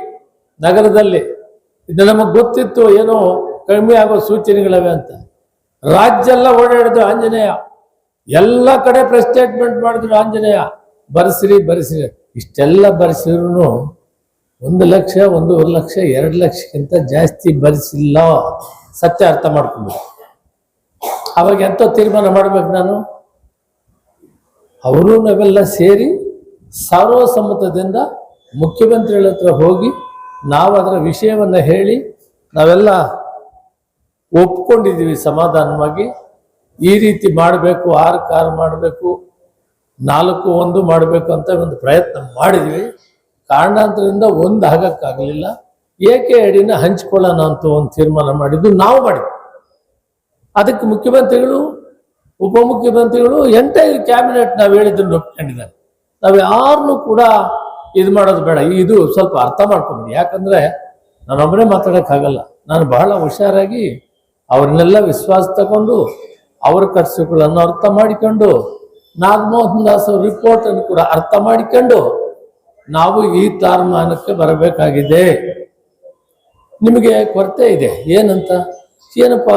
Speaker 4: ನಗರದಲ್ಲಿ. ಇದು ನಮಗೆ ಗೊತ್ತಿತ್ತು, ಏನೋ ಕಡಿಮೆ ಆಗೋ ಸೂಚನೆಗಳಿವೆ ಅಂತ. ರಾಜ್ಯ ಎಲ್ಲ ಓಡಾಡಿದ್ರು ಆಂಜನೇಯ. ಎಲ್ಲ ಕಡೆ ಪ್ರೆಸ್ಟೇಟ್ಮೆಂಟ್ ಮಾಡಿದ್ರು ಆಂಜನೇಯ. ಬರೆಸಿರಿ ಬರೆಸಿರಿ. ಇಷ್ಟೆಲ್ಲ ಬರ್ಸಿದ್ರು ಒಂದು ಲಕ್ಷ ಒಂದೂವರೆ ಲಕ್ಷ, ಎರಡು ಲಕ್ಷಕ್ಕಿಂತ ಜಾಸ್ತಿ ಭರಿಸಿಲ್ಲ ಸತ್ಯ ಅರ್ಥ ಮಾಡ್ಕೊಂಡ್ಬಿಟ್ಟು ಅವಾಗ ಎಂತ ತೀರ್ಮಾನ ಮಾಡ್ಬೇಕು ನಾನು? ಅವರು ನಾವೆಲ್ಲ ಸೇರಿ ಸರ್ವಸಮ್ಮತದಿಂದ ಮುಖ್ಯಮಂತ್ರಿಗಳ ಹತ್ರ ಹೋಗಿ ನಾವು ಅದರ ವಿಷಯವನ್ನು ಹೇಳಿ ನಾವೆಲ್ಲ ಒಪ್ಕೊಂಡಿದ್ದೀವಿ ಸಮಾಧಾನವಾಗಿ. ಈ ರೀತಿ ಮಾಡಬೇಕು, ಆರು ಕಾರು ಮಾಡಬೇಕು, ನಾಲ್ಕು ಒಂದು ಮಾಡಬೇಕು ಅಂತ ಒಂದು ಪ್ರಯತ್ನ ಮಾಡಿದ್ವಿ. ಕಾರಣಾಂತರದಿಂದ ಒಂದು ಆಗಕ್ಕಾಗಲಿಲ್ಲ. ಏಕೆ ಅಡಿನ ಹಂಚ್ಕೊಳ್ಳೋಣ ಅಂತ ಒಂದು ತೀರ್ಮಾನ ಮಾಡಿದ್ದು ನಾವು ಮಾಡಿದ್ವಿ ಅದಕ್ಕೆ ಮುಖ್ಯಮಂತ್ರಿಗಳು, ಉಪಮುಖ್ಯಮಂತ್ರಿಗಳು ಎಂಟೈರ್ ಕ್ಯಾಬಿನೆಟ್ ನಾವು ಹೇಳಿದ್ದನ್ನು ಒಪ್ಕೊಂಡಿದ್ದಾರೆ. ನಾವು ಯಾರನ್ನೂ ಕೂಡ ಇದು ಮಾಡೋದು ಬೇಡ. ಇದು ಸ್ವಲ್ಪ ಅರ್ಥ ಮಾಡ್ಕೊಂಬಿಡಿ. ಯಾಕಂದ್ರೆ ನಾನೊಬ್ಬನೇ ಮಾತಾಡೋಕ್ಕಾಗಲ್ಲ. ನಾನು ಬಹಳ ಹುಷಾರಾಗಿ ಅವ್ರನ್ನೆಲ್ಲ ವಿಶ್ವಾಸ ತಗೊಂಡು ಅವರ ಖರ್ಚುಗಳನ್ನು ಅರ್ಥ ಮಾಡಿಕೊಂಡು ನಾಗಮೋಹನ್ ದಾಸ್ ರಿಪೋರ್ಟನ್ನು ಕೂಡ ಅರ್ಥ ಮಾಡಿಕೊಂಡು ನಾವು ಈ ತಾರ್ಮಾನಕ್ಕೆ ಬರಬೇಕಾಗಿದೆ. ನಿಮಗೆ ಕೊರತೆ ಇದೆ. ಏನಂತ? ಏನಪ್ಪ?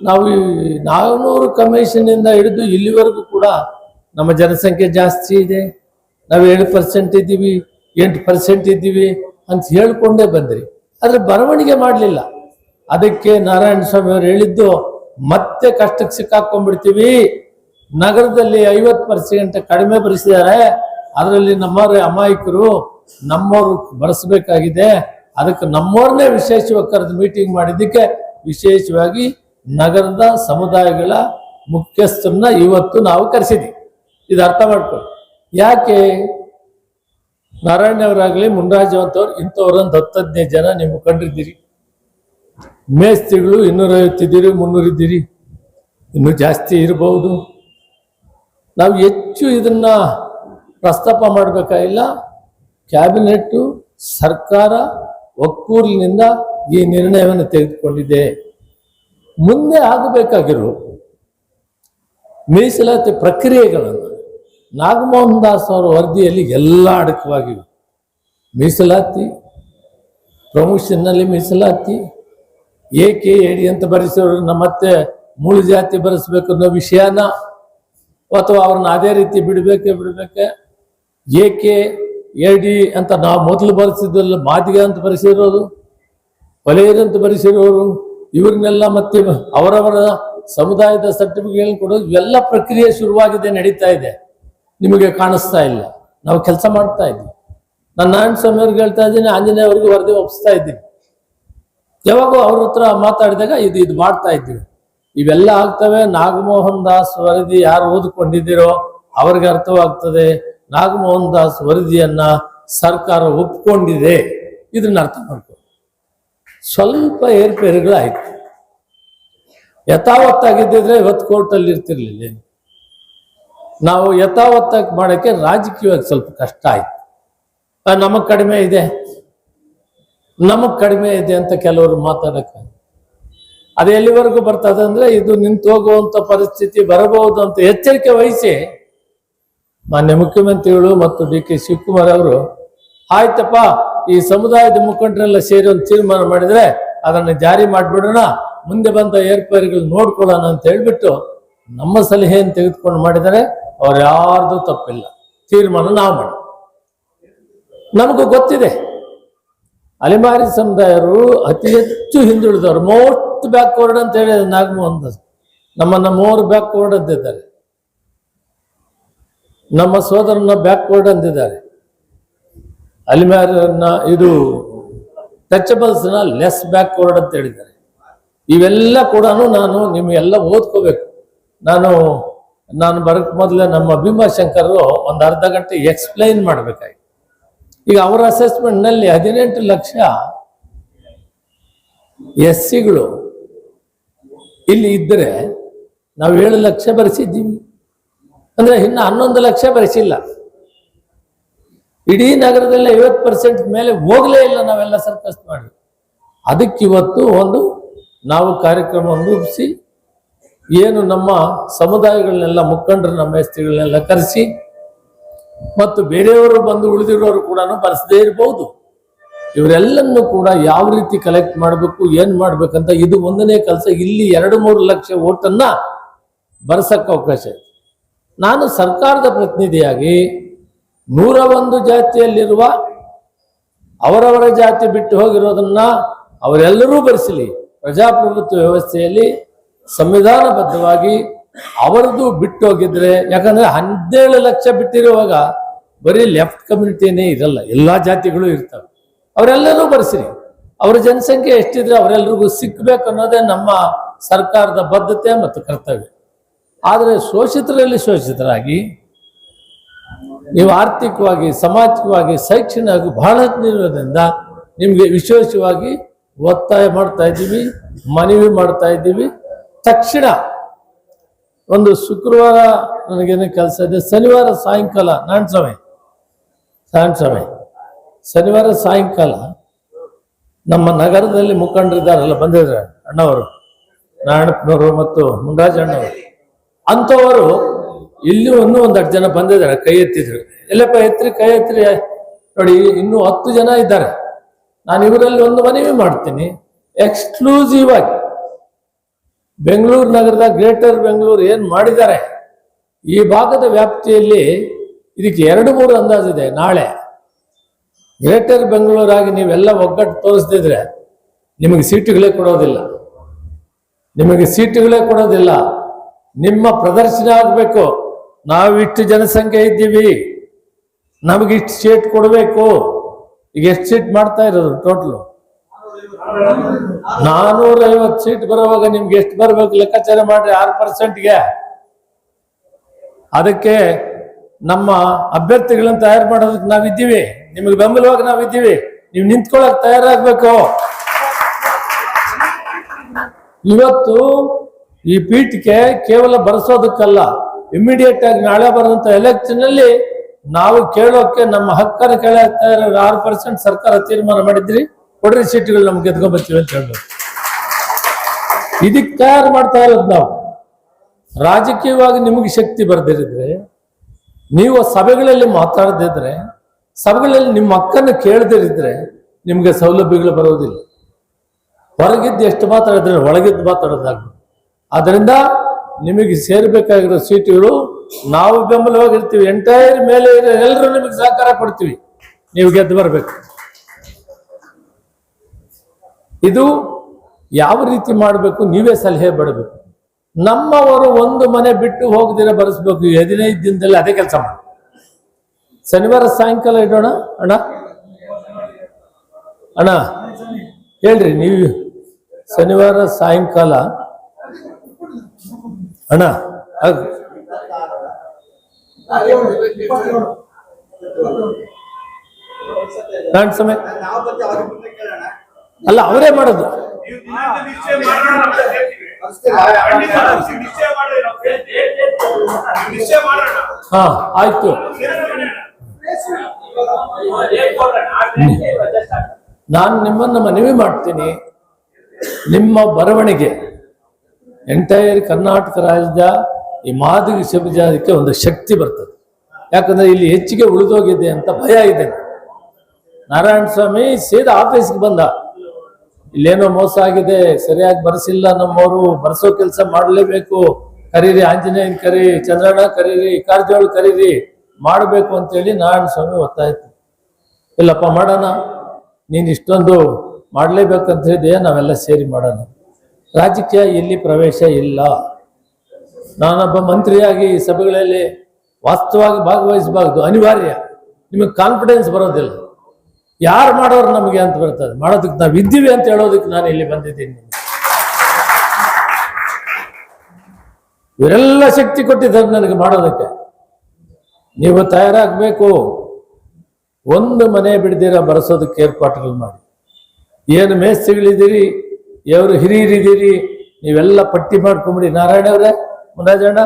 Speaker 4: ನಾವು ಈ ನಾನ್ನೂರು ಕಮಿಷನಿಂದ ಹಿಡಿದು ಇಲ್ಲಿವರೆಗೂ ಕೂಡ ನಮ್ಮ ಜನಸಂಖ್ಯೆ ಜಾಸ್ತಿ ಇದೆ. ನಾವು ಏಳು ಪರ್ಸೆಂಟ್ ಇದ್ದೀವಿ, ಎಂಟು ಪರ್ಸೆಂಟ್ ಇದ್ದೀವಿ ಅಂತ ಹೇಳ್ಕೊಂಡೇ ಬಂದ್ರಿ. ಆದರೆ ಬರವಣಿಗೆ ಮಾಡಲಿಲ್ಲ. ಅದಕ್ಕೆ ನಾರಾಯಣ ಸ್ವಾಮಿ ಅವರು ಹೇಳಿದ್ದು, ಮತ್ತೆ ಕಷ್ಟಕ್ಕೆ ಸಿಕ್ಕಾಕೊಂಡ್ಬಿಡ್ತೀವಿ. ನಗರದಲ್ಲಿ ಐವತ್ತು ಪರ್ಸೆಂಟ್ ಕಡಿಮೆ ಬರೆಸಿದ್ದಾರೆ. ಅದರಲ್ಲಿ ನಮ್ಮವರೇ ಅಮಾಯಕರು, ನಮ್ಮವ್ರು ಬರೆಸಬೇಕಾಗಿದೆ ಅದಕ್ಕೆ ನಮ್ಮವ್ರನ್ನೇ ವಿಶೇಷವಾಗಿ ಕರೆದು ಮೀಟಿಂಗ್ ಮಾಡಿದ್ದಕ್ಕೆ ವಿಶೇಷವಾಗಿ ನಗರದ ಸಮುದಾಯಗಳ ಮುಖ್ಯಸ್ಥರನ್ನ ಇವತ್ತು ನಾವು ಕರೆಸಿದ್ವಿ. ಇದು ಅರ್ಥ ಮಾಡ್ಕೊಳ್ಳಿ. ಯಾಕೆ? ನಾರಾಯಣವರಾಗಲಿ ಮುನ್ರಾಜವಂತವ್ರು ಅಂತವ್ರು ಇಂಥವ್ರೊಂದು ಹತ್ತು ಜನ ನೀವು ಕಂಡಿದ್ದೀರಿ. ಮೇಸ್ತ್ರಿಗಳು ಇನ್ನೂರೈವತ್ತಿದ್ದೀರಿ, ಮುನ್ನೂರಿದ್ದೀರಿ. ಇನ್ನೂ ಜಾಸ್ತಿ ಇರಬಹುದು ನಾವು ಹೆಚ್ಚು ಇದನ್ನ ಪ್ರಸ್ತಾಪ ಮಾಡಬೇಕಾಗಿಲ್ಲ. ಕ್ಯಾಬಿನೆಟ್ಟು ಸರ್ಕಾರ ಒಕ್ಕೂರಿನಿಂದ ಈ ನಿರ್ಣಯವನ್ನು ತೆಗೆದುಕೊಂಡಿದೆ. ಮುಂದೆ ಆಗಬೇಕಾಗಿರೋ ಮೀಸಲಾತಿ ಪ್ರಕ್ರಿಯೆಗಳನ್ನು ನಾಗಮೋಹನ್ ದಾಸ್ ಅವರ ವರದಿಯಲ್ಲಿ ಎಲ್ಲ ಅಡಕವಾಗಿವೆ. ಮೀಸಲಾತಿ, ಪ್ರಮೋಷನ್ನಲ್ಲಿ ಮೀಸಲಾತಿ ಏಕೆ ಎಡಿ ಅಂತ ಬರೆಸೋರನ್ನ ಮತ್ತೆ ಮೂಳು ಜಾತಿ ಬರೆಸಬೇಕು ಅನ್ನೋ ವಿಷಯನ ಅಥವಾ ಅವ್ರನ್ನ ಅದೇ ರೀತಿ ಬಿಡಬೇಕೇ ಬಿಡಬೇಕೆ ಏಕೆ ಡಿ ಅಂತ ನಾವು ಮೊದಲು ಬರೆಸಿದ್ದಲ್ಲ, ಮಾದಿಗ ಅಂತ ಬರೆಸಿರೋದು ವಲಯರ್ ಅಂತ ಬರೆಸಿರೋರು, ಇವ್ರನ್ನೆಲ್ಲ ಮತ್ತೆ ಅವರವರ ಸಮುದಾಯದ ಸರ್ಟಿಫಿಕೇಟ್ ಕೊಡೋದು, ಇವೆಲ್ಲ ಪ್ರಕ್ರಿಯೆ ಶುರುವಾಗಿದೆ, ನಡೀತಾ ಇದೆ. ನಿಮಗೆ ಕಾಣಿಸ್ತಾ ಇಲ್ಲ. ನಾವು ಕೆಲಸ ಮಾಡ್ತಾ ಇದ್ದೀವಿ. ನಾನು ನಾರಾಯಣ ಸ್ವಾಮಿ ಅವ್ರಿಗೆ ಹೇಳ್ತಾ ಇದ್ದೀನಿ, ಆಂಜನೇಯ ಅವ್ರಿಗೆ ವರದಿ ಒಪ್ಪಿಸ್ತಾ ಇದ್ದೀನಿ. ಯಾವಾಗೂ ಅವ್ರ ಹತ್ರ ಮಾತಾಡಿದಾಗ ಇದು ಇದು ಮಾಡ್ತಾ ಇದ್ದೀವಿ. ಇವೆಲ್ಲ ಆಗ್ತವೆ. ನಾಗಮೋಹನ್ ದಾಸ್ ವರದಿ ಯಾರು ಓದ್ಕೊಂಡಿದ್ದೀರೋ, ಅವ್ರಿಗೆ ಅರ್ಥವಾಗ್ತದೆ. ನಾಗಮೋಹನ್ ದಾಸ್ ವರದಿಯನ್ನ ಸರ್ಕಾರ ಒಪ್ಕೊಂಡಿದೆ. ಇದನ್ನ ಅರ್ಥ ಮಾಡ್ಕೊ. ಸ್ವಲ್ಪ ಏರ್ಪೇರುಗಳಾಯ್ತು. ಯಥಾವತ್ತಾಗಿದ್ದಿದ್ರೆ ಇವತ್ತು ಕೋರ್ಟಲ್ಲಿ ಇರ್ತಿರ್ಲಿಲ್ಲ ನಾವು ಯಥಾವತ್ತಾಗಿ ಮಾಡೋಕ್ಕೆ ರಾಜಕೀಯವಾಗಿ ಸ್ವಲ್ಪ ಕಷ್ಟ ಆಯ್ತು. ನಮಗೆ ಕಡಿಮೆ ಇದೆ. ನಮಗ್ ಕಡಿಮೆ ಇದೆ ಅಂತ ಕೆಲವರು ಮಾತಾಡಕ್ಕೆ. ಅದು ಎಲ್ಲಿವರೆಗೂ ಬರ್ತದೆ ಅಂದ್ರೆ ಇದು ನಿಂತು ಹೋಗುವಂತ ಪರಿಸ್ಥಿತಿ ಬರಬಹುದು ಅಂತ ಎಚ್ಚರಿಕೆ ವಹಿಸಿ ಮಾನ್ಯ ಮುಖ್ಯಮಂತ್ರಿಗಳು ಮತ್ತು ಡಿ ಕೆ ಶಿವಕುಮಾರ್ ಅವರು, ಆಯ್ತಪ್ಪ, ಈ ಸಮುದಾಯದ ಮುಖಂಡರೆಲ್ಲ ಸೇರಿ ಒಂದು ತೀರ್ಮಾನ ಮಾಡಿದ್ರೆ ಅದನ್ನು ಜಾರಿ ಮಾಡಿಬಿಡೋಣ, ಮುಂದೆ ಬಂದ ಏರ್ಪೇರಿಗಳು ನೋಡ್ಕೊಳ್ಳೋಣ ಅಂತ ಹೇಳ್ಬಿಟ್ಟು ನಮ್ಮ ಸಲಹೆಯನ್ನು ತೆಗೆದುಕೊಂಡು ಮಾಡಿದರೆ ಅವ್ರು ಯಾರ್ದು ತಪ್ಪಿಲ್ಲ. ತೀರ್ಮಾನ ನಾವು ಮಾಡಿ ನಮಗೂ ಗೊತ್ತಿದೆ. ಅಲೆಮಾರಿ ಸಮುದಾಯರು ಅತಿ ಹೆಚ್ಚು ಹಿಂದುಳಿದವರು. ಮೋಸ್ಟ್ ಬ್ಯಾಕ್ವರ್ಡ್ ಅಂತ ಹೇಳಿ ನಾಗಮೋಹನ್ ದಾಸ್. ನಮ್ಮನ್ನ ಮೋರ್ ಬ್ಯಾಕ್ವರ್ಡ್ ಅಂತಿದ್ದಾರೆ ನಮ್ಮ ಸೋದರನ ಬ್ಯಾಕ್ವರ್ಡ್ ಅಂದಿದ್ದಾರೆ. ಅಲಿಮಾರನ್ನ ಇದು ಟಚಬಲ್ಸ್ನ ಲೆಸ್ ಬ್ಯಾಕ್ವರ್ಡ್ ಅಂತ ಹೇಳಿದ್ದಾರೆ. ಇವೆಲ್ಲ ಕೂಡ ನಾನು ನಿಮಗೆಲ್ಲ ಓದ್ಕೋಬೇಕು. ನಾನು ನಾನು ಬರಕ್ ಮೊದಲೇ ನಮ್ಮ ಭೀಮಾಶಂಕರ್ ಒಂದು ಅರ್ಧ ಗಂಟೆ ಎಕ್ಸ್ಪ್ಲೈನ್ ಮಾಡಬೇಕಾಗಿ ಈಗ ಅವರ ಅಸೆಸ್ಮೆಂಟ್ನಲ್ಲಿ ಹದಿನೆಂಟು ಲಕ್ಷ ಎಸ್ ಸಿಗಳು ಇಲ್ಲಿ ಇದ್ದರೆ ನಾವು ಏಳು ಲಕ್ಷ ಬರೆಸಿದ್ದೀವಿ. ಅಂದ್ರೆ ಇನ್ನು ಹನ್ನೊಂದು ಲಕ್ಷ ಬರೆಸಿಲ್ಲ. ಇಡೀ ನಗರದಲ್ಲಿ ಐವತ್ತು ಪರ್ಸೆಂಟ್ ಮೇಲೆ ಹೋಗಲೇ ಇಲ್ಲ ನಾವೆಲ್ಲ ಸರ್ಕಸ್ ಮಾಡಿ. ಅದಕ್ಕಿವತ್ತು ಒಂದು ನಾವು ಕಾರ್ಯಕ್ರಮವನ್ನು ರೂಪಿಸಿ ಏನು ನಮ್ಮ ಸಮುದಾಯಗಳನ್ನೆಲ್ಲ, ಮುಖಂಡರು ನಮ್ಮ ಎಸ್ತಿಗಳನ್ನೆಲ್ಲ ಕರೆಸಿ ಮತ್ತು ಬೇರೆಯವರು ಬಂದು ಉಳಿದಿರೋರು ಕೂಡ ಬರೆಸದೇ ಇರಬಹುದು ಇವರೆಲ್ಲನ್ನು ಕೂಡ ಯಾವ ರೀತಿ ಕಲೆಕ್ಟ್ ಮಾಡಬೇಕು, ಏನ್ ಮಾಡ್ಬೇಕಂತ ಇದು ಒಂದನೇ ಕೆಲಸ. ಇಲ್ಲಿ ಎರಡು ಮೂರು ಲಕ್ಷ ಓಟನ್ನ ಬರ್ಸಕ್ಕೆ ಅವಕಾಶ ಇದೆ. ನಾನು ಸರ್ಕಾರದ ಪ್ರತಿನಿಧಿಯಾಗಿ ನೂರ ಒಂದು ಜಾತಿಯಲ್ಲಿರುವ ಅವರವರ ಜಾತಿ ಬಿಟ್ಟು ಹೋಗಿರೋದನ್ನ ಅವರೆಲ್ಲರೂ ಬರೆಸಲಿ ಪ್ರಜಾಪ್ರಭುತ್ವ ವ್ಯವಸ್ಥೆಯಲ್ಲಿ ಸಂವಿಧಾನಬದ್ಧವಾಗಿ ಅವರದ್ದು ಬಿಟ್ಟು ಹೋಗಿದ್ರೆ, ಯಾಕಂದ್ರೆ ಹದಿನೇಳು ಲಕ್ಷ ಬಿಟ್ಟಿರುವಾಗ ಬರೀ ಲೆಫ್ಟ್ ಕಮ್ಯುನಿಟಿನೇ ಇರಲ್ಲ, ಎಲ್ಲಾ ಜಾತಿಗಳು ಇರ್ತವೆ. ಅವರೆಲ್ಲರೂ ಬರೆಸಿರಿ ಅವರ ಜನಸಂಖ್ಯೆ ಎಷ್ಟಿದ್ರೆ ಅವರೆಲ್ಲರಿಗೂ ಸಿಕ್ಕಬೇಕು ಅನ್ನೋದೇ ನಮ್ಮ ಸರ್ಕಾರದ ಬದ್ಧತೆ ಮತ್ತು ಕರ್ತವ್ಯ. ಆದರೆ ಶೋಷಿತರಲ್ಲಿ ಶೋಷಿತರಾಗಿ ನೀವು ಆರ್ಥಿಕವಾಗಿ ಸಾಮಾಜಿಕವಾಗಿ ಶೈಕ್ಷಣಿಕವಾಗಿ ಬಹಳ ನಿರೋದ್ರಿಂದ ನಿಮಗೆ ವಿಶೇಷವಾಗಿ ಒತ್ತಾಯ ಮಾಡ್ತಾ ಇದ್ದೀವಿ, ಮನವಿ ಮಾಡ್ತಾ ಇದ್ದೀವಿ. ತಕ್ಷಣ ಒಂದು ಶುಕ್ರವಾರ ನನಗೇನು ಕೆಲಸ ಇದೆ? ಶನಿವಾರ ಸಾಯಂಕಾಲ ನಾನು ಸಮಯ ಸಮಯ ಶನಿವಾರ ಸಾಯಂಕಾಲ ನಮ್ಮ ನಗರದಲ್ಲಿ ಮುಖಂಡರಿದ್ದಾರಲ್ಲ ಬಂದಿದ್ದಾರೆ ಅಣ್ಣವರು, ನಾರಾಯಣಪ್ಪನವರು ಮತ್ತು ಮುಂಡರಾಜ ಅಣ್ಣವರು ಅಂಥವರು ಇಲ್ಲಿ ಇನ್ನೂ ಒಂದಷ್ಟು ಜನ ಬಂದಿದ್ದಾರೆ, ಕೈ ಎತ್ತಿದ್ರು. ಎಲ್ಲಪ್ಪ, ಎತ್ತರಿ, ಕೈ ಎತ್ತರಿ. ನೋಡಿ, ಇನ್ನೂ ಹತ್ತು ಜನ ಇದ್ದಾರೆ. ನಾನು ಇವರಲ್ಲಿ ಒಂದು ಮನವಿ ಮಾಡ್ತೀನಿ. ಎಕ್ಸ್ಕ್ಲೂಸಿವ್ ಆಗಿ ಬೆಂಗಳೂರು ನಗರದ ಗ್ರೇಟರ್ ಬೆಂಗಳೂರು ಏನು ಮಾಡಿದ್ದಾರೆ, ಈ ಭಾಗದ ವ್ಯಾಪ್ತಿಯಲ್ಲಿ ಇದಕ್ಕೆ ಎರಡು ಮೂರು ಅಂದಾಜಿದೆ ನಾಳೆ ಗ್ರೇಟರ್ ಬೆಂಗಳೂರಾಗಿ ನೀವೆಲ್ಲ ಒಗ್ಗಟ್ಟು ತೋರಿಸ್ತಿದ್ರೆ ನಿಮಗೆ ಸೀಟುಗಳೇ ಕೊಡೋದಿಲ್ಲ. ನಿಮಗೆ ಸೀಟುಗಳೇ ಕೊಡೋದಿಲ್ಲ. ನಿಮ್ಮ ಪ್ರದರ್ಶನ ಆಗಬೇಕು. ನಾವು ಇಷ್ಟು ಜನಸಂಖ್ಯೆ ಇದ್ದೀವಿ. ನಮಗೆ ಇಷ್ಟು ಸೀಟ್ ಕೊಡಬೇಕು. ಈಗ ಎಷ್ಟು ಸೀಟ್ ಮಾಡ್ತಾ ಇರೋದು ಟೋಟಲ್ ನಾನೂರ ಐವತ್ತು ಸೀಟ್ ಬರುವಾಗ ನಿಮ್ಗೆ ಎಷ್ಟು ಬರಬೇಕು ಲೆಕ್ಕಾಚಾರ ಮಾಡ್ರಿ ಆರು ಪರ್ಸೆಂಟ್ಗೆ ಅದಕ್ಕೆ ನಮ್ಮ ಅಭ್ಯರ್ಥಿಗಳನ್ನ ತಯಾರು ಮಾಡೋದಕ್ಕೆ ನಾವಿದ್ದೀವಿ. ನಿಮಗೆ ಬೆಂಬಲವಾಗಿ ನಾವಿದ್ದೀವಿ. ನೀವು ನಿಂತ್ಕೊಳ್ಳೋಕೆ ತಯಾರಾಗಬೇಕು. ಇವತ್ತು ಈ ಪೀಠಕ್ಕೆ ಕೇವಲ ಬರೆಸೋದಕ್ಕಲ್ಲ ಇಮಿಡಿಯೇಟ್ ಆಗಿ ನಾಳೆ ಬರುವಂತ ಎಲೆಕ್ಷನ್ ಅಲ್ಲಿ ನಾವು ಕೇಳೋಕೆ ನಮ್ಮ ಹಕ್ಕನ್ನು ಕೇಳತ್ತಾ ಇರೋ ಆರು ಪರ್ಸೆಂಟ್ ಸರ್ಕಾರ ತೀರ್ಮಾನ ಮಾಡಿದ್ರಿ, ಕೊಡ್ರಿ ಸೀಟ್ಗಳು ನಮ್ಗೆ ಗೆದ್ಕೊಂಡ್ಬರ್ತೀವಿ ಅಂತ ಹೇಳ್ಬೋದು. ಇದಕ್ಕೆ ತಯಾರು ಮಾಡ್ತಾ ಇರೋದು ನಾವು. ರಾಜಕೀಯವಾಗಿ ನಿಮಗೆ ಶಕ್ತಿ ಬರ್ದಿರಿದ್ರೆ, ನೀವು ಸಭೆಗಳಲ್ಲಿ ಮಾತಾಡದಿದ್ರೆ ಸಭೆಗಳಲ್ಲಿ ನಿಮ್ಮ ಹಕ್ಕನ್ನು ಕೇಳದಿರಿದ್ರೆ ನಿಮಗೆ ಸೌಲಭ್ಯಗಳು ಬರೋದಿಲ್ಲ ಹೊರಗಿದ್ದು ಎಷ್ಟು ಮಾತಾಡಿದ್ರೆ ಒಳಗಿದ್ದು ಮಾತಾಡೋದಾಗ್ಬೋದು ಅದರಿಂದ ನಿಮಗೆ ಸೇರ್ಬೇಕಾಗಿರೋ ಸೀಟುಗಳು ನಾವು ಬೆಂಬಲವಾಗಿರ್ತೀವಿ ಎಂಟೈರ್ ಮೇಲೆ ಇರೋ ಎಲ್ಲರೂ ನಿಮಗೆ ಸಹಕಾರ ಕೊಡ್ತೀವಿ. ನೀವು ಗೆದ್ದು ಬರಬೇಕು. ಇದು ಯಾವ ರೀತಿ ಮಾಡಬೇಕು? ನೀವೇ ಸಲಹೆ ಬಿಡಬೇಕು ನಮ್ಮವರು ಒಂದು ಮನೆ ಬಿಟ್ಟು ಹೋಗದಿರ ಬರೆಸ್ಬೇಕು. ಹದಿನೈದು ದಿನದಲ್ಲಿ ಅದೇ ಕೆಲಸ ಮಾಡಿ. ಶನಿವಾರ ಸಾಯಂಕಾಲ ಇಡೋಣ? ಅಣ್ಣ? ಅಣ್ಣ, ಹೇಳ್ರಿ, ನೀವು ಶನಿವಾರ ಸಾಯಂಕಾಲ ಅಣ್ಣ ನಾನ್ ಸಮಯ ಅಲ್ಲ ಅವರೇ ಮಾಡೋದು. ಹಾ ಆಯ್ತು. ನಾನು ನಿಮ್ಮನ್ನು ಮನವಿ ಮಾಡ್ತೀನಿ. ನಿಮ್ಮ ಬರವಣಿಗೆ. ಎಂಟೈರ್ ಕರ್ನಾಟಕ ರಾಜ್ಯದ ಈ ಮಾದಿಗ ಸಮಾಜಕ್ಕೆ ಒಂದು ಶಕ್ತಿ ಬರ್ತದೆ. ಯಾಕಂದ್ರೆ ಇಲ್ಲಿ ಹೆಚ್ಚಿಗೆ ಉಳಿದೋಗಿದೆ ಅಂತ ಭಯ ಇದೆ. ನಾರಾಯಣ ಸ್ವಾಮಿ ಸೀದಾ ಆಫೀಸ್ಗೆ ಬಂದ. ಇಲ್ಲೇನೋ ಮೋಸ ಆಗಿದೆ, ಸರಿಯಾಗಿ ಬರೆಸಿಲ್ಲ ನಮ್ಮವರು, ಬರೆಸೋ ಕೆಲಸ ಮಾಡಲೇಬೇಕು. ಕರೀರಿ, ಆಂಜನೇಯನ್ ಕರಿ ಚಂದ್ರಣ್ಣ ಕರೀರಿ, ಕಾರಜೋಳ ಕರೀರಿ, ಮಾಡಬೇಕು ಅಂತೇಳಿ ನಾರಾಯಣ ಸ್ವಾಮಿ ಒತ್ತಾಯ್ತು. ಇಲ್ಲಪ್ಪ, ಮಾಡೋಣ. ನೀನು ಇಷ್ಟೊಂದು ಮಾಡಲೇಬೇಕಂತ ಹೇಳಿದೆ ನಾವೆಲ್ಲ ಸೇರಿ ಮಾಡೋಣ. ರಾಜಕೀಯ ಇಲ್ಲಿ ಪ್ರವೇಶ ಇಲ್ಲ. ನಾನೊಬ್ಬ ಮಂತ್ರಿಯಾಗಿ ಈ ಸಭೆಗಳಲ್ಲಿ ವಾಸ್ತವವಾಗಿ ಭಾಗವಹಿಸಬಾರ್ದು, ಅನಿವಾರ್ಯ. ನಿಮಗೆ ಕಾನ್ಫಿಡೆನ್ಸ್ ಬರೋದಿಲ್ಲ. ಯಾರು ಮಾಡೋರು ನಮಗೆ ಅಂತ ಬರ್ತದೆ. ಮಾಡೋದಕ್ಕೆ ನಾವು ಇದ್ದೀವಿ ಅಂತ ಹೇಳೋದಕ್ಕೆ ನಾನು ಇಲ್ಲಿ ಬಂದಿದ್ದೀನಿ. ಇವರೆಲ್ಲ ಶಕ್ತಿ ಕೊಟ್ಟಿದ್ದಾರೆ ನನಗೆ ಮಾಡೋದಕ್ಕೆ. ನೀವು ತಯಾರಾಗಬೇಕು. ಒಂದು ಮನೆ ಬಿಡದಿರ, ಬರೆಸೋದಕ್ಕೆ ಏರ್ಪಾಟ್ಗಳು ಮಾಡಿ. ಏನು ಮೇಸ್ತಿಗಳಿದ್ದೀರಿ ಎವರು ಹಿರಿಯರಿದ್ದೀರಿ ನೀವೆಲ್ಲ ಪಟ್ಟಿ ಮಾಡ್ಕೊಂಬಿಡಿ. ನಾರಾಯಣ ಅವರೇ ಮುರಾಜಣ್ಣ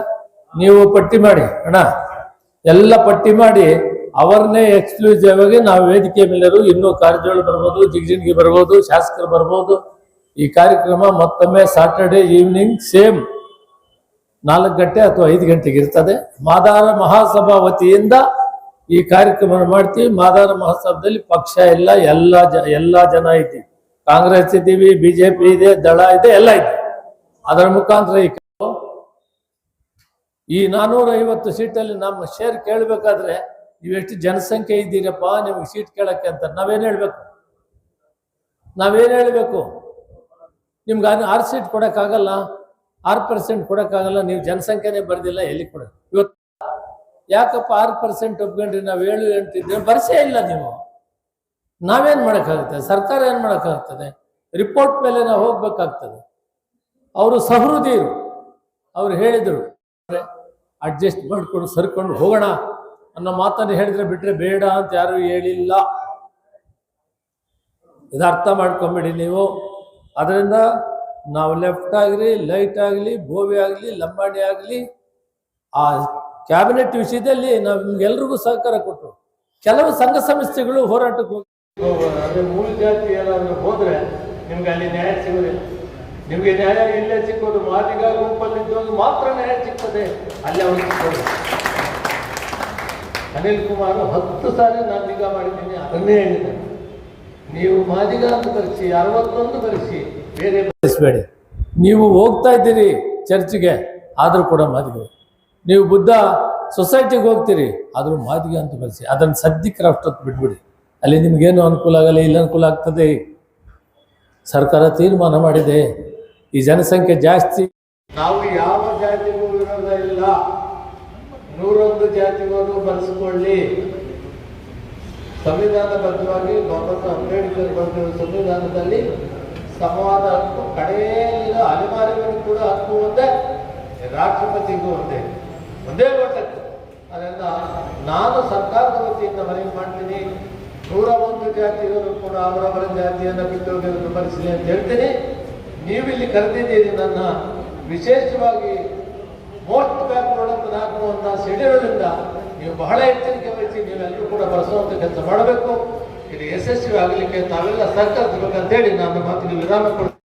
Speaker 4: ನೀವು ಪಟ್ಟಿ ಮಾಡಿ, ಅಣ್ಣ. ಎಲ್ಲ ಪಟ್ಟಿ ಮಾಡಿ ಅವ್ರನ್ನೇ ಎಕ್ಸ್ಕ್ಲೂಸಿವ್ ಆಗಿ ನಾವು ವೇದಿಕೆ ಮೇಲೆರು ಇನ್ನೂ ಕಾರ್ಯಜೋಳ ಬರ್ಬೋದು, ಜಿಗಜಿನ್ಗಿ ಬರ್ಬೋದು, ಶಾಸಕರು ಬರ್ಬೋದು. ಈ ಕಾರ್ಯಕ್ರಮ ಮತ್ತೊಮ್ಮೆ ಸಾಟರ್ಡೆ ಈವ್ನಿಂಗ್ ಸೇಮ್ ನಾಲ್ಕು ಗಂಟೆ ಅಥವಾ ಐದು ಗಂಟೆಗೆ ಇರ್ತದೆ. ಮಾದಾರ ಮಹಾಸಭಾ ವತಿಯಿಂದ ಈ ಕಾರ್ಯಕ್ರಮ ಮಾಡ್ತೀವಿ. ಮಾದಾರ ಮಹಾಸಭಾದಲ್ಲಿ ಪಕ್ಷ ಎಲ್ಲ ಎಲ್ಲ ಜ, ಎಲ್ಲ ಜನ ಇದ್ದೀವಿ. ಕಾಂಗ್ರೆಸ್ ಇದ್ದೀವಿ ಬಿಜೆಪಿ ಇದೆ, ದಳ ಇದೆ, ಎಲ್ಲ ಇದೆ. ಅದರ ಮುಖಾಂತರ ಈ ಈ ನಾನೂರ ಐವತ್ತು ಸೀಟಲ್ಲಿ ನಮ್ಮ ಶೇರ್ ಕೇಳಬೇಕಾದ್ರೆ ನೀವೆಷ್ಟು ಜನಸಂಖ್ಯೆ ಇದ್ದೀರಪ್ಪ, ನಿಮಗೆ ಸೀಟ್ ಕೇಳಕ್ಕೆ ಅಂತ ನಾವೇನು ಹೇಳಬೇಕು? ನಾವೇನು ಹೇಳಬೇಕು? ನಿಮ್ಗೆ ಅದು ಆರು ಸೀಟ್ ಕೊಡೋಕ್ಕಾಗಲ್ಲ, ಆರು ಪರ್ಸೆಂಟ್ ಕೊಡೋಕ್ಕಾಗಲ್ಲ, ನೀವು ಜನಸಂಖ್ಯೆನೇ ಬರ್ದಿಲ್ಲ, ಎಲ್ಲಿ ಕೊಡ ಇವತ್ತು ಯಾಕಪ್ಪ ಆರು ಪರ್ಸೆಂಟ್ ಒಪ್ಕೊಂಡ್ರಿ, ನಾವು ಏಳು ಎಂಟು ಇದ್ದೀವಿ ಬರ್ಸೇ ಇಲ್ಲ ನೀವು. ನಾವೇನು ಮಾಡೋಕ್ಕಾಗುತ್ತೆ? ಸರ್ಕಾರ ಏನು ಮಾಡೋಕ್ಕಾಗ್ತದೆ? ರಿಪೋರ್ಟ್ ಮೇಲೆ ನಾವು ಹೋಗ್ಬೇಕಾಗ್ತದೆ. ಅವರು ಸಹೃದಯರು. ಅವ್ರು ಹೇಳಿದರು, ಅಡ್ಜಸ್ಟ್ ಮಾಡಿಕೊಂಡು ಸರ್ಕೊಂಡು ಹೋಗೋಣ. ಅನ್ನೋ ಮಾತನ್ನು ಹೇಳಿದ್ರೆ ಬಿಟ್ಟರೆ ಬೇಡ ಅಂತ ಯಾರು ಹೇಳಿಲ್ಲ. ಇದು ಅರ್ಥ ಮಾಡ್ಕೊಂಬಿಡಿ ನೀವು. ಅದರಿಂದ ನಾವು ಲೆಫ್ಟ್ ಆಗಲಿ ಲೈಟ್ ಆಗಲಿ, ಬೋವಿ ಆಗಲಿ, ಲಂಬಾಣಿ ಆಗಲಿ, ಆ ಕ್ಯಾಬಿನೆಟ್ ವಿಷಯದಲ್ಲಿ ನಾವು ನಿಮ್ಗೆಲ್ರಿಗೂ ಸಹಕಾರ ಕೊಟ್ಟರು ಕೆಲವು ಸಂಘ ಸಂಸ್ಥೆಗಳು ಹೋರಾಟಕ್ಕೆ ಅದೇ ಮೂಲ ಜಾತಿ ಏನಾದರೂ ಹೋದ್ರೆ ನಿಮ್ಗೆ ಅಲ್ಲಿ ನ್ಯಾಯ ಸಿಗೋದಿಲ್ಲ ನಿಮಗೆ ನ್ಯಾಯ ಇಲ್ಲೇ ಸಿಕ್ಕೋದು ಮಾದಿಗ ಗುಂಪಲ್ಲಿದ್ದವನು ಮಾತ್ರ ನ್ಯಾಯ ಸಿಗ್ತದೆ, ಅಲ್ಲಿ ಅವರು ಸಿಕ್ಕೋದು. ಅನಿಲ್ ಕುಮಾರ್ ಹತ್ತು ಸಾರಿ ನಾನು ನಿಗಾ ಮಾಡಿದ್ದೀನಿ, ಅದನ್ನೇ ಹೇಳಿದೆ ನೀವು ಮಾದಿಗ ಅಂತ ಕರೆಸಿ, ಅರವತ್ತೊಂದು ಕರೆಸಿ, ಬೇರೆ ಬಳಸಬೇಡಿ ನೀವು ಹೋಗ್ತಾ ಇದ್ದೀರಿ ಚರ್ಚ್ಗೆ, ಆದರೂ ಕೂಡ ಮಾದಿಗ ನೀವು ಬುದ್ಧ ಸೊಸೈಟಿಗೆ ಹೋಗ್ತೀರಿ, ಆದರೂ ಮಾದಿಗೆ ಅಂತ ಬರೆಸಿ ಅದನ್ನು ಸದ್ಯಕ್ಕೆ ಅಷ್ಟೊತ್ತು ಬಿಟ್ಬಿಡಿ. ಅಲ್ಲಿ ನಿಮಗೇನು ಅನುಕೂಲ ಆಗಲ್ಲ ಇಲ್ಲ ಅನುಕೂಲ ಆಗ್ತದೆ? ಸರ್ಕಾರ ತೀರ್ಮಾನ ಮಾಡಿದೆ. ಈ ಜನಸಂಖ್ಯೆ ಜಾಸ್ತಿ. ನಾವು ಯಾವ ಜಾತಿಗೂ ವಿರೋಧ ಇಲ್ಲ. ನೂರೊಂದು ಜಾತಿಗೂ ಬಳಸಿಕೊಳ್ಳಿ. ಸಂವಿಧಾನಬದ್ಧವಾಗಿ ಬಾಬಾ ಅಂಬೇಡ್ಕರ್ ಬರೆದಿರುವ ಸಂವಿಧಾನದಲ್ಲಿ ಸಮವಾದ ಹಕ್ಕು ಕಡೆಯಲ್ಲಿನ ಅಲೆಮಾರಿಗಳಿಗೂ ಕೂಡ ಹಕ್ಕು ಒಂದೇ, ರಾಷ್ಟ್ರಪತಿಗೂ ಒಂದೇ. ಒಂದೇ ಮಟ್ಟಕ್ಕೆ. ಅದರಿಂದ ನಾನು ಸರ್ಕಾರದ ವತಿಯಿಂದ ಮನವಿ ಮಾಡ್ತೀನಿ. ನೂರ ಒಂದು ಜಾತಿಯವರು ಕೂಡ ಅವರವರ ಜಾತಿಯನ್ನು ಬಿಟ್ಟೋಗಿರೋದು ಬಳಸಿ ಅಂತ ಹೇಳ್ತೇನೆ. ನೀವು ಇಲ್ಲಿ ಕರೆದಿದ್ದೀರಿ ನನ್ನ ವಿಶೇಷವಾಗಿ ಮೋಸ್ಟ್ ಬ್ಯಾಕ್ವರ್ಡ್ ಅಂತ ಹಾಕುವಂಥ ಸಿಡಿರೋದ್ರಿಂದ ನೀವು ಬಹಳ ಎಚ್ಚರಿಕೆ ವಹಿಸಿ ನೀವೆಲ್ಲರೂ ಕೂಡ ಬಳಸುವಂಥ ಕೆಲಸ ಮಾಡಬೇಕು. ಇದು ಯಶಸ್ವಿ ಆಗಲಿಕ್ಕೆ ತಾವೆಲ್ಲ ಹೇಳಿ ನಾನು ಮಾತಿಗೆ ವಿರಾಮ ಕೊಡ್ತೀನಿ.